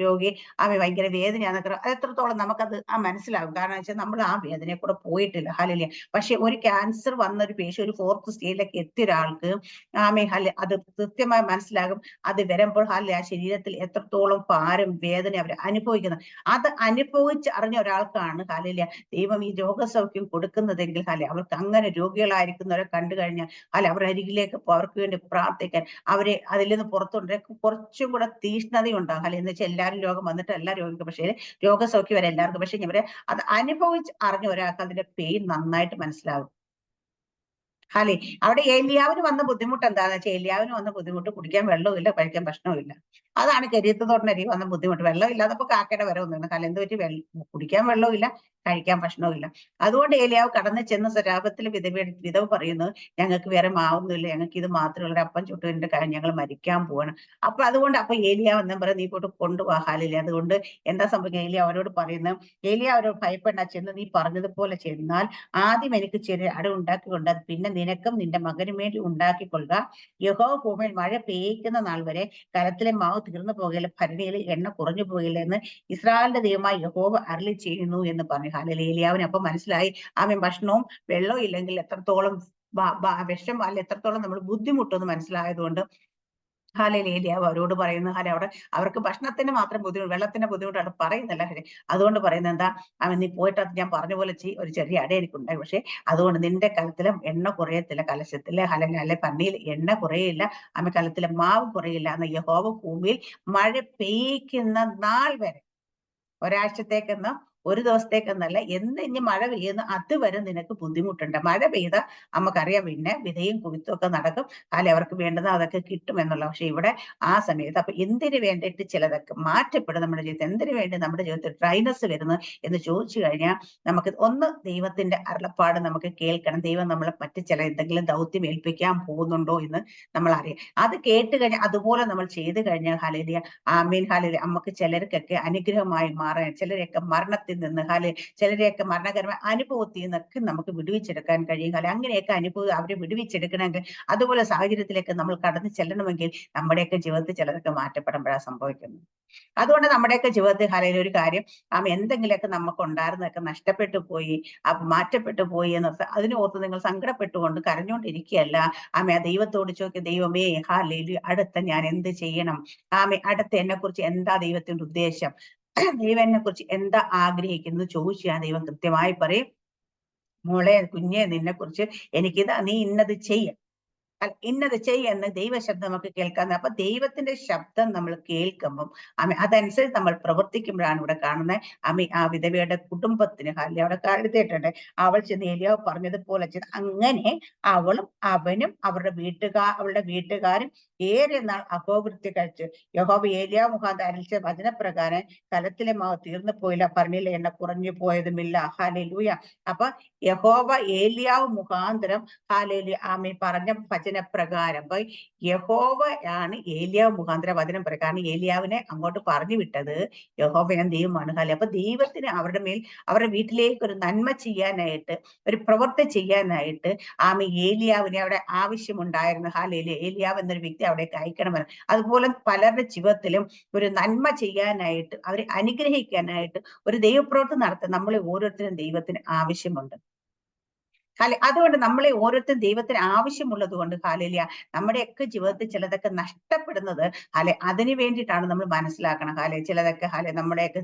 രോഗി അവൻ ഭയങ്കര വേദനയാണെന്നൊക്കെ അത് എത്രത്തോളം നമുക്കത് ആ മനസ്സിലാകും കാരണം വെച്ചാൽ നമ്മൾ ആ വേദനയെ കൂടെ പോയിട്ടില്ല ഹാലേലിയ പക്ഷെ ഒരു ക്യാൻസർ വന്ന ഒരു പേഷ്യ ഒരു ഫോർത്ത് സ്റ്റേജിലേക്ക് എത്തിയ ഒരാൾക്ക് ആമേ ഹാലി അത് കൃത്യമായി മനസ്സിലാകും. അത് വരുമ്പോൾ ഹാലെ ആ ശരീരത്തിൽ എത്രത്തോളം ഭാരം വേദന അവർ അനുഭവിക്കുന്നത് അത് അനുഭവിച്ച് അറിഞ്ഞ ഒരാൾക്കാണ് ഹാലില്ല ദൈവം ഈ രോഗസൗഖ്യം കൊടുക്കുന്നതെങ്കിൽ അല്ലെ അവർക്ക് അങ്ങനെ രോഗികളായിരിക്കുന്നവരെ കണ്ടു കഴിഞ്ഞാൽ അല്ലെ അവരുടെ അരികിലേക്ക് അവർക്ക് വേണ്ടി പ്രാർത്ഥിക്കാൻ അവരെ അതിൽ നിന്ന് പുറത്തുകൊണ്ട് കുറച്ചും കൂടെ തീഷ്ണത ഉണ്ടാകും അല്ലെ എന്ന് വെച്ചാൽ എല്ലാവരും രോഗം വന്നിട്ട് എല്ലാ രോഗിക്കും പക്ഷേ രോഗസൗഖ്യം വരെ എല്ലാവർക്കും പക്ഷെ ഇവരെ അത് അനുഭവിച്ച് അറിഞ്ഞ ഒരാൾക്ക് അതിന്റെ പെയിൻ നന്നായിട്ട് മനസ്സിലാകും അല്ലേ അവിടെ എലിയാവിന് വന്ന ബുദ്ധിമുട്ട് എന്താണെന്ന് വെച്ചാൽ എലിയാവിന് വന്ന ബുദ്ധിമുട്ട് കുടിക്കാൻ വെള്ളമില്ല കഴിക്കാൻ ഭക്ഷണവും ഇല്ല അതാണ് കരിയത്തോടിനരി വന്ന ബുദ്ധിമുട്ട്. വെള്ളം ഇല്ലാതെ കാക്കയുടെ വരെ ഒന്നും കാരണം എന്ത് പറ്റി വെള്ളം കുടിക്കാൻ വെള്ളമില്ല കഴിക്കാൻ ഭക്ഷണമില്ല അതുകൊണ്ട് ഏലിയാവ് കടന്നു ചെന്ന സരാപത്തിൽ വിധവ വിധവ് പറയുന്നത് ഞങ്ങൾക്ക് വേറെ മാവൊന്നുമില്ല. ഞങ്ങൾക്ക് ഇത് മാത്രമുള്ള അപ്പം ചുട്ടുവിന്റെ കാര്യം ഞങ്ങൾ മരിക്കാൻ പോവാണ്. അപ്പൊ അതുകൊണ്ട് അപ്പൊ ഏലിയാവ് എന്നും പറയും നീ പോട്ട് കൊണ്ടുപോകാലില്ലേ അതുകൊണ്ട് എന്താ സംഭവിക്കുക? ഏലിയ അവരോട് പറയുന്നത് ഏലിയ അവരോട് ഭയപ്പെടാ ചെന്ന് നീ പറഞ്ഞതുപോലെ ചെന്നാൽ ആദ്യം എനിക്ക് ചെറിയ അട ഉണ്ടാക്കിക്കൊണ്ട് പിന്നെ നിനക്കും നിന്റെ മകനും വേണ്ടി ഉണ്ടാക്കിക്കൊള്ളുക. യഹോ ഭൂമിയിൽ മഴ പെയ്യിക്കുന്ന നാൾ വരെ കലത്തിലെ മാവ് തീർന്നു പോകില്ല ഭരണിയിൽ എണ്ണ കുറഞ്ഞു പോകില്ല എന്ന് ഇസ്രായേലിന്റെ ദൈവമായി യഹോവ അരളി ചെയ്യുന്നു എന്ന് പറഞ്ഞു. ഹാലലേലിയാവിന് അപ്പൊ മനസ്സിലായി. ആമൻ ഭക്ഷണവും വെള്ളവും ഇല്ലെങ്കിൽ എത്രത്തോളം വിഷം അല്ല എത്രത്തോളം നമ്മൾ ബുദ്ധിമുട്ടെന്ന് മനസ്സിലായതുകൊണ്ട് ഹാലലേലിയാവ് അവരോട് പറയുന്നു. ഹാല അവിടെ അവർക്ക് ഭക്ഷണത്തിന് മാത്രം ബുദ്ധിമുട്ട് വെള്ളത്തിന്റെ ബുദ്ധിമുട്ട് അവിടെ പറയുന്നില്ല. അതുകൊണ്ട് പറയുന്നത് എന്താ? അവൻ നീ പോയിട്ട് അത് ഞാൻ പറഞ്ഞ പോലെ ചെയ് ഒരു ചെറിയ അട എനിക്കുണ്ടായി. പക്ഷെ അതുകൊണ്ട് നിന്റെ കലത്തിലെ എണ്ണ കുറയത്തില്ല. കലശത്തിലെ അല്ലെങ്കിൽ അല്ലെ പന്നിയിൽ എണ്ണ കുറയില്ല അമ്മ കലത്തിലെ മാവ് കുറയില്ല എന്ന യഹോവ ഭൂമിയിൽ മഴ പെയ്യ്ക്കുന്ന നാൾ വരെ ഒരാഴ്ചത്തേക്കെന്ന് ഒരു ദിവസത്തേക്കെന്നല്ല എന്ത് ഇനി മഴ പെയ്യുന്ന അതുവരെ നിനക്ക് ബുദ്ധിമുട്ടുണ്ട്. മഴ പെയ്ത നമുക്കറിയാം പിന്നെ വിധയും കുവിത്തും ഒക്കെ നടക്കും. അല്ലെ അവർക്ക് വേണ്ടത് അതൊക്കെ കിട്ടും എന്നുള്ള. പക്ഷെ ഇവിടെ ആ സമയത്ത് അപ്പൊ എന്തിനു വേണ്ടിയിട്ട് ചിലതൊക്കെ മാറ്റപ്പെടും നമ്മുടെ ജീവിതത്തിൽ? എന്തിനു വേണ്ടി നമ്മുടെ ജീവിതത്തിൽ ഡ്രൈനസ് വരുന്നു എന്ന് ചോദിച്ചു കഴിഞ്ഞാൽ നമുക്ക് ഒന്ന് ദൈവത്തിന്റെ അരുളപ്പാട് നമുക്ക് കേൾക്കണം. ദൈവം നമ്മളെ മറ്റു ചില എന്തെങ്കിലും ദൗത്യം ഏൽപ്പിക്കാൻ പോകുന്നുണ്ടോ എന്ന് നമ്മൾ അറിയാം അത് കേട്ട് കഴിഞ്ഞാൽ അതുപോലെ നമ്മൾ ചെയ്തു കഴിഞ്ഞാൽ ഹാലേലിയ ആമീൻ ഹാലേലിയ നമുക്ക് ചിലർക്കൊക്കെ അനുഗ്രഹമായി മാറാൻ ചിലരൊക്കെ മരണത്തിൽ നിന്ന് ഹാലെ ചിലരെയൊക്കെ മരണകരമായ അനുഭവത്തിൽ നിന്നൊക്കെ നമുക്ക് വിടുവിച്ചെടുക്കാൻ കഴിയും. ഹാലെ അങ്ങനെയൊക്കെ അനുഭവം അവരെ വിടുവിച്ചെടുക്കണമെങ്കിൽ അതുപോലെ സാഹചര്യത്തിലേക്ക് നമ്മൾ കടന്നു ചെല്ലണമെങ്കിൽ നമ്മുടെയൊക്കെ ജീവിതത്തിൽ ചിലതൊക്കെ മാറ്റപ്പെടുമ്പോഴാണ് സംഭവിക്കുന്നത്. അതുകൊണ്ട് നമ്മുടെയൊക്കെ ജീവിതത്തിൽ ഹാലയിൽ ഒരു കാര്യം ആ എന്തെങ്കിലുമൊക്കെ നമുക്ക് ഉണ്ടായിരുന്നതൊക്കെ നഷ്ടപ്പെട്ടു പോയി മാറ്റപ്പെട്ടു പോയി എന്ന് അതിനോർത്ത് നിങ്ങൾ സങ്കടപ്പെട്ടുകൊണ്ട് കരഞ്ഞുകൊണ്ടിരിക്കുകയല്ല. ആമ ദൈവത്തോട് ചോദിക്കുക ദൈവമേ ഹാലയിൽ അടുത്ത ഞാൻ എന്ത് ചെയ്യണം? ആമെ അടുത്ത എന്നെ കുറിച്ച് എന്താ ദൈവത്തിന്റെ ഉദ്ദേശം? ദൈവം എന്നെ കുറിച്ച് എന്താ ആഗ്രഹിക്കുന്നത് ചോദിച്ചാൽ ദൈവം കൃത്യമായി പറയും. മോളെ കുഞ്ഞെ നിന്നെ കുറിച്ച് എനിക്കിത് നീ ഇന്നത് ചെയ്യ. ഇന്നത് ചെയ്യുന്ന ദൈവശബ്ദം നമുക്ക് കേൾക്കാൻ അപ്പൊ ദൈവത്തിന്റെ ശബ്ദം നമ്മൾ കേൾക്കുമ്പം അമ്മ അതനുസരിച്ച് നമ്മൾ പ്രവർത്തിക്കുമ്പോഴാണ് ഇവിടെ കാണുന്നത് അമ്മ ആ വിധവയുടെ കുടുംബത്തിന് അല്ലെ അവിടെ കരുതിയിട്ടുണ്ട് അവൾ ചെന്ന് ഏലിയാവ് പറഞ്ഞതുപോലെ ചെയ്ത് അങ്ങനെ അവളും അവനും അവരുടെ വീട്ടുകാർ അവളുടെ വീട്ടുകാരും ഏറെ നാൾ അഹോവൃത്തി കഴിച്ചു. യഹോവ ഏലിയാവ് മുഖാന്തരം അരിച്ച വചനപ്രകാരം കലത്തിലെ മാവ് തീർന്നു പോയില്ല പറഞ്ഞില്ല എണ്ണ കുറഞ്ഞു പോയതുമില്ല. ഹാലേലൂയ അപ്പൊ യഹോവ ഏലിയാവ് മുഖാന്തരം ഹാലേലി ആമി പറഞ്ഞ വചനപ്രകാരം. അപ്പൊ യഹോവ ആണ് ഏലിയാവ് മുഖാന്തര വചനം പ്രകാരം ഏലിയാവിനെ അങ്ങോട്ട് പറഞ്ഞു വിട്ടത് യഹോവ ഞാൻ ദൈവമാണ് കാലം അപ്പൊ ദൈവത്തിന് അവരുടെ മേൽ അവരുടെ വീട്ടിലേക്ക് ഒരു നന്മ ചെയ്യാനായിട്ട് ഒരു പ്രവൃത്തി ചെയ്യാനായിട്ട് ആമി ഏലിയാവിനെ അവിടെ ആവശ്യമുണ്ടായിരുന്നു. ഹാലേലി ഏലിയാവ് എന്നൊരു വ്യക്തി അവിടേക്ക് അയക്കണമെന്ന്. അതുപോലെ പലരുടെ ജീവിതത്തിലും ഒരു നന്മ ചെയ്യാനായിട്ട് അവരെ അനുഗ്രഹിക്കാനായിട്ട് ഒരു ദൈവപ്രവൃത്തി നടത്താൻ നമ്മളെ ഓരോരുത്തരും ദൈവത്തിന് ആവശ്യമുണ്ട്. ഹാലെ അതുകൊണ്ട് നമ്മളെ ഓരോരുത്തരും ദൈവത്തിന് ആവശ്യമുള്ളത് കൊണ്ട് ഹാലേലിയ നമ്മുടെയൊക്കെ ജീവിതത്തിൽ ചിലതൊക്കെ നഷ്ടപ്പെടുന്നത് ഹാലെ അതിന് വേണ്ടിയിട്ടാണ് നമ്മൾ മനസ്സിലാക്കണം ഹാലെ ചിലതൊക്കെ ഹാലെ നമ്മുടെയൊക്കെ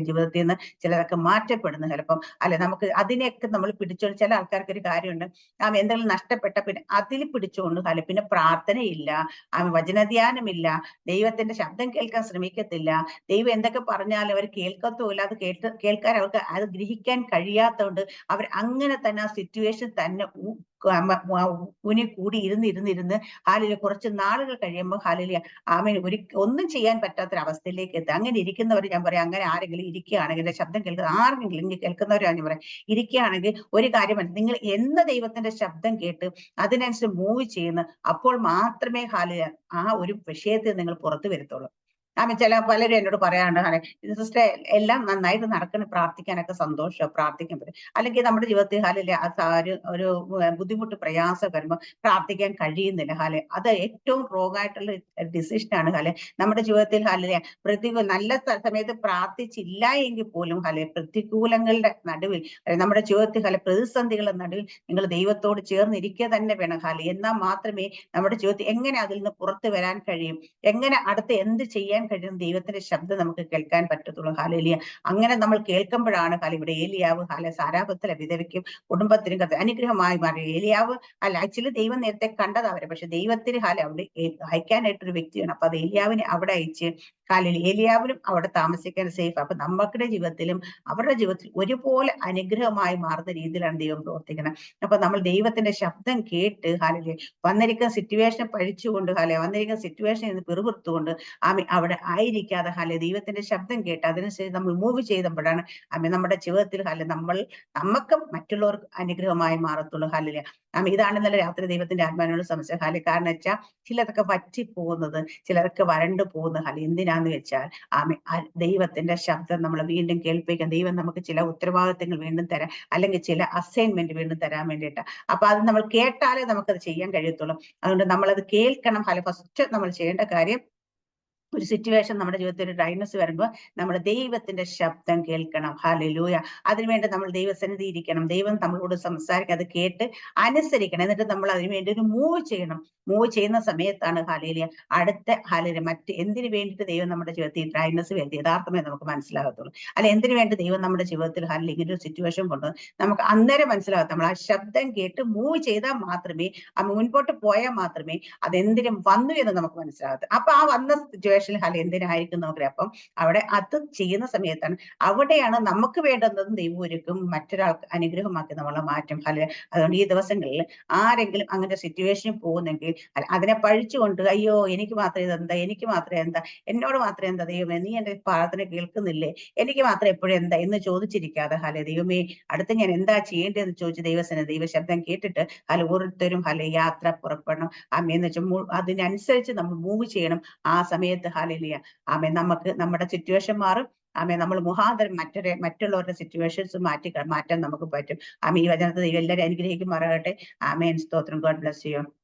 ജീവിതത്തിൽ നിന്ന് ചിലതൊക്കെ മാറ്റപ്പെടുന്നു ചിലപ്പം അല്ലെ നമുക്ക് അതിനെയൊക്കെ നമ്മൾ പിടിച്ചോണ്ട് ചില ആൾക്കാർക്ക് ഒരു കാര്യമുണ്ട് ആ എന്തെങ്കിലും നഷ്ടപ്പെട്ട പിന്നെ അതിൽ പിടിച്ചുകൊണ്ട് ഹാലെ പിന്നെ പ്രാർത്ഥനയില്ല ആ വചനധ്യാനമില്ല ദൈവത്തിന്റെ ശബ്ദം കേൾക്കാൻ ശ്രമിക്കത്തില്ല ദൈവം എന്തൊക്കെ പറഞ്ഞാലും അവർ കേൾക്കത്തുമില്ല അത് കേട്ട് കേൾക്കാൻ അവർക്ക് അത് ഗ്രഹിക്കാൻ കഴിയാത്തതുകൊണ്ട് അവർ അങ്ങനെ തന്നെ ആ സിറ്റുവേഷൻ തന്നെ ഊ- ഊനി കൂടി ഇരുന്ന് ഇരുന്ന് ഇരുന്ന് ഹാലിൽ കുറച്ച് നാളുകൾ കഴിയുമ്പോൾ ഹാലിലെ ആമേന് ഒരു ഒന്നും ചെയ്യാൻ പറ്റാത്തൊരവസ്ഥയിലേക്ക് എത്തുക. അങ്ങനെ ഇരിക്കുന്നവർ ഞാൻ പറയാം അങ്ങനെ ആരെങ്കിലും ഇരിക്കുകയാണെങ്കിൽ ശബ്ദം കേൾക്കുന്ന ആരെങ്കിലും കേൾക്കുന്നവരാണ് ഞാൻ പറയാം. ഇരിക്കുകയാണെങ്കിൽ ഒരു കാര്യം നിങ്ങൾ എന്ന ദൈവത്തിന്റെ ശബ്ദം കേട്ട് അതിനനുസരിച്ച് മൂവ് ചെയ്യുന്ന അപ്പോൾ മാത്രമേ ഹാലിലെ ആ ഒരു വിഷയത്തിൽ നിങ്ങൾ പുറത്തു വരത്തുള്ളൂ. ആമേ ചില പലരും എന്നോട് പറയാറുണ്ട് സിസ്റ്റർ എല്ലാം നന്നായിട്ട് നടക്കണം പ്രാർത്ഥിക്കാനൊക്കെ സന്തോഷം പ്രാർത്ഥിക്കാൻ പറ്റും. അല്ലെങ്കിൽ നമ്മുടെ ജീവിതത്തിൽ ആ ഒരു ഒരു ബുദ്ധിമുട്ട് പ്രയാസം വരുമ്പോൾ പ്രാർത്ഥിക്കാൻ കഴിയുന്നില്ല ഹാലെ. അത് ഏറ്റവും റോങ് ആയിട്ടുള്ള ആണ് ഹാലെ. നമ്മുടെ ജീവിതത്തിൽ ഹാലില്ല പ്രതികൂല നല്ല സമയത്ത് പ്രാർത്ഥിച്ചില്ല എങ്കിൽ പോലും ഹാലെ പ്രതികൂലങ്ങളുടെ നടുവിൽ നമ്മുടെ ജീവിതത്തിൽ ഹാലെ പ്രതിസന്ധികളുടെ നടുവിൽ നിങ്ങൾ ദൈവത്തോട് ചേർന്നിരിക്കുക തന്നെ വേണം ഹാലെ. എന്നാൽ മാത്രമേ നമ്മുടെ ജീവിതത്തിൽ എങ്ങനെ അതിൽ നിന്ന് പുറത്തു വരാൻ കഴിയും എങ്ങനെ അടുത്ത് എന്ത് ചെയ്യാൻ കഴിയും ദൈവത്തിന്റെ ശബ്ദം നമുക്ക് കേൾക്കാൻ പറ്റത്തുള്ളൂ. ഹാലേലിയ അങ്ങനെ നമ്മൾ കേൾക്കുമ്പോഴാണ് ഹാല ഇവിടെ ഏലിയാവ് ഹാല സാരാപത്തിലെ വിധവയ്ക്കും കുടുംബത്തിനും അനുഗ്രഹമായി മാറി. ഏലിയാവ് അല്ല ആക്ച്വലി ദൈവം നേരത്തെ കണ്ടത് അവരെ. പക്ഷെ ദൈവത്തിന് ഹാല അവിടെ അയക്കാനായിട്ടൊരു വ്യക്തിയാണ്. അപ്പൊ അത് ഏലിയാവിനെ അവിടെ അയച്ച് ഹാലിൽ ഏലിയാവിനും അവിടെ താമസിക്കാൻ സേഫ് അപ്പൊ നമ്മുടെ ജീവിതത്തിലും അവരുടെ ജീവിതത്തിൽ ഒരുപോലെ അനുഗ്രഹമായി മാറുന്ന രീതിയിലാണ് ദൈവം പ്രവർത്തിക്കുന്നത്. അപ്പൊ നമ്മൾ ദൈവത്തിന്റെ ശബ്ദം കേട്ട് ഹാലിലെ വന്നിരിക്കുന്ന സിറ്റുവേഷൻ പഴിച്ചുകൊണ്ട് ഹാലെ വന്നിരിക്കുന്ന സിറ്റുവേഷൻ നിന്ന് പിറുപിറുത്തുകൊണ്ട് ആമി അവിടെ ആയിരിക്കാതെ ഹാലെ ദൈവത്തിന്റെ ശബ്ദം കേട്ട് അതിനനുസരിച്ച് നമ്മൾ മൂവ് ചെയ്തപ്പോഴാണ് ആമി നമ്മുടെ ജീവിതത്തിൽ ഹാലെ നമ്മൾ നമുക്കും മറ്റുള്ളവർക്ക് അനുഗ്രഹമായി മാറത്തുള്ളൂ ഹാലിലെ ആമി ഇതാണ് ഇന്നലെ രാത്രി ദൈവത്തിന്റെ ആത്മാനോട് സംശയം ഹാലെ കാരണം വെച്ചാൽ ചിലതൊക്കെ വറ്റി പോകുന്നത് ചിലതൊക്കെ വരണ്ടു പോകുന്നത് ഹാലെ എന്തിനാന്ന് വെച്ചാൽ ആമി ദൈവത്തിന്റെ ശബ്ദം നമ്മൾ വീണ്ടും കേൾപ്പിക്കാൻ ദൈവം നമുക്ക് ചില ഉത്തരവാദിത്തങ്ങൾ വീണ്ടും തരാം അല്ലെങ്കിൽ ചില അസൈൻമെന്റ് വീണ്ടും തരാൻ വേണ്ടിയിട്ട്. അപ്പൊ അത് നമ്മൾ കേട്ടാലേ നമുക്കത് ചെയ്യാൻ കഴിയത്തുള്ളൂ. അതുകൊണ്ട് നമ്മളത് കേൾക്കണം. ഫല ഫസ്റ്റ് നമ്മൾ ചെയ്യേണ്ട കാര്യം ഒരു സിറ്റുവേഷൻ നമ്മുടെ ജീവിതത്തിൽ ഒരു ഡ്രൈനസ് വരുമ്പോൾ നമ്മൾ ദൈവത്തിന്റെ ശബ്ദം കേൾക്കണം. ഹാലലൂയ അതിനുവേണ്ടി നമ്മൾ ദൈവസന്നിധി ഇരിക്കണം ദൈവം നമ്മളോട് സംസാരിക്കുക അത് കേട്ട് അനുസരിക്കണം. എന്നിട്ട് നമ്മൾ അതിനുവേണ്ടി ഒരു മൂവ് ചെയ്യണം. മൂവ് ചെയ്യുന്ന സമയത്താണ് ഹാലേലിയ അടുത്ത ഹാലേലിയ മറ്റ് എന്തിനു വേണ്ടിയിട്ട് ദൈവം നമ്മുടെ ജീവിതത്തിൽ ഡ്രൈനസ് വരുന്നത്? യഥാർത്ഥമേ നമുക്ക് മനസ്സിലാകത്തുള്ളൂ. അല്ല എന്തിനു വേണ്ടി ദൈവം നമ്മുടെ ജീവിതത്തിൽ ഹാലിൽ ഇങ്ങനെ ഒരു സിറ്റുവേഷൻ കൊണ്ടുവന്ന്? നമുക്ക് അന്നേരം മനസ്സിലാകത്തും. നമ്മൾ ആ ശബ്ദം കേട്ട് മൂവ് ചെയ്താൽ മാത്രമേ ആ മുൻപോട്ട് പോയാൽ മാത്രമേ അതെന്തിനും വന്നു എന്ന് നമുക്ക് മനസ്സിലാകത്തു അപ്പൊ ആ വന്ന സിറ്റുവേഷനിൽ ഹാല എന്തിനായിരിക്കും അപ്പം അവിടെ അത് ചെയ്യുന്ന സമയത്താണ് അവിടെയാണ് നമുക്ക് വേണ്ടുന്നതും ദൈവം ഒരുക്കും മറ്റൊരാൾക്ക് അനുഗ്രഹമാക്കി നമ്മളെ മാറ്റം. ഹല അതുകൊണ്ട് ഈ ദിവസങ്ങളിൽ ആരെങ്കിലും അങ്ങനെ സിറ്റുവേഷനിൽ പോകുന്നെങ്കിൽ അതിനെ പഴിച്ചുകൊണ്ട് അയ്യോ എനിക്ക് മാത്രമേ ഇതെന്താ എനിക്ക് മാത്രമേ എന്താ എന്നോട് മാത്രമേ എന്താ ദൈവമേ നീ എന്റെ പ്രാർത്ഥന കേൾക്കുന്നില്ലേ എനിക്ക് മാത്രം എപ്പോഴും എന്താ എന്ന് ചോദിച്ചിരിക്കാതെ ഹല ദൈവമേ അടുത്ത് ഞാൻ എന്താ ചെയ്യേണ്ടതെന്ന് ചോദിച്ച് ദൈവസേന ദൈവശബ്ദം കേട്ടിട്ട് ഹല ഓരോരുത്തരും ഹല യാത്ര പുറപ്പെടണം. അമ്മയെന്ന് വെച്ചാൽ അതിനനുസരിച്ച് നമ്മൾ മൂവ് ചെയ്യണം. ആ സമയത്ത് ഹാലലിയ. ആമേ നമുക്ക് നമ്മുടെ സിറ്റുവേഷൻ മാറും. ആമേ നമ്മൾ മുഖാന്തരം മറ്റൊരു മറ്റുള്ളവരുടെ സിറ്റുവേഷൻസ് മാറ്റി മാറ്റാൻ നമുക്ക് പറ്റും. ആമേ ഈ വചനത്തെ എല്ലാവരും അനുഗ്രഹിക്കുമാറാകട്ടെ. ആമേൻ. സ്തോത്രം. God bless you.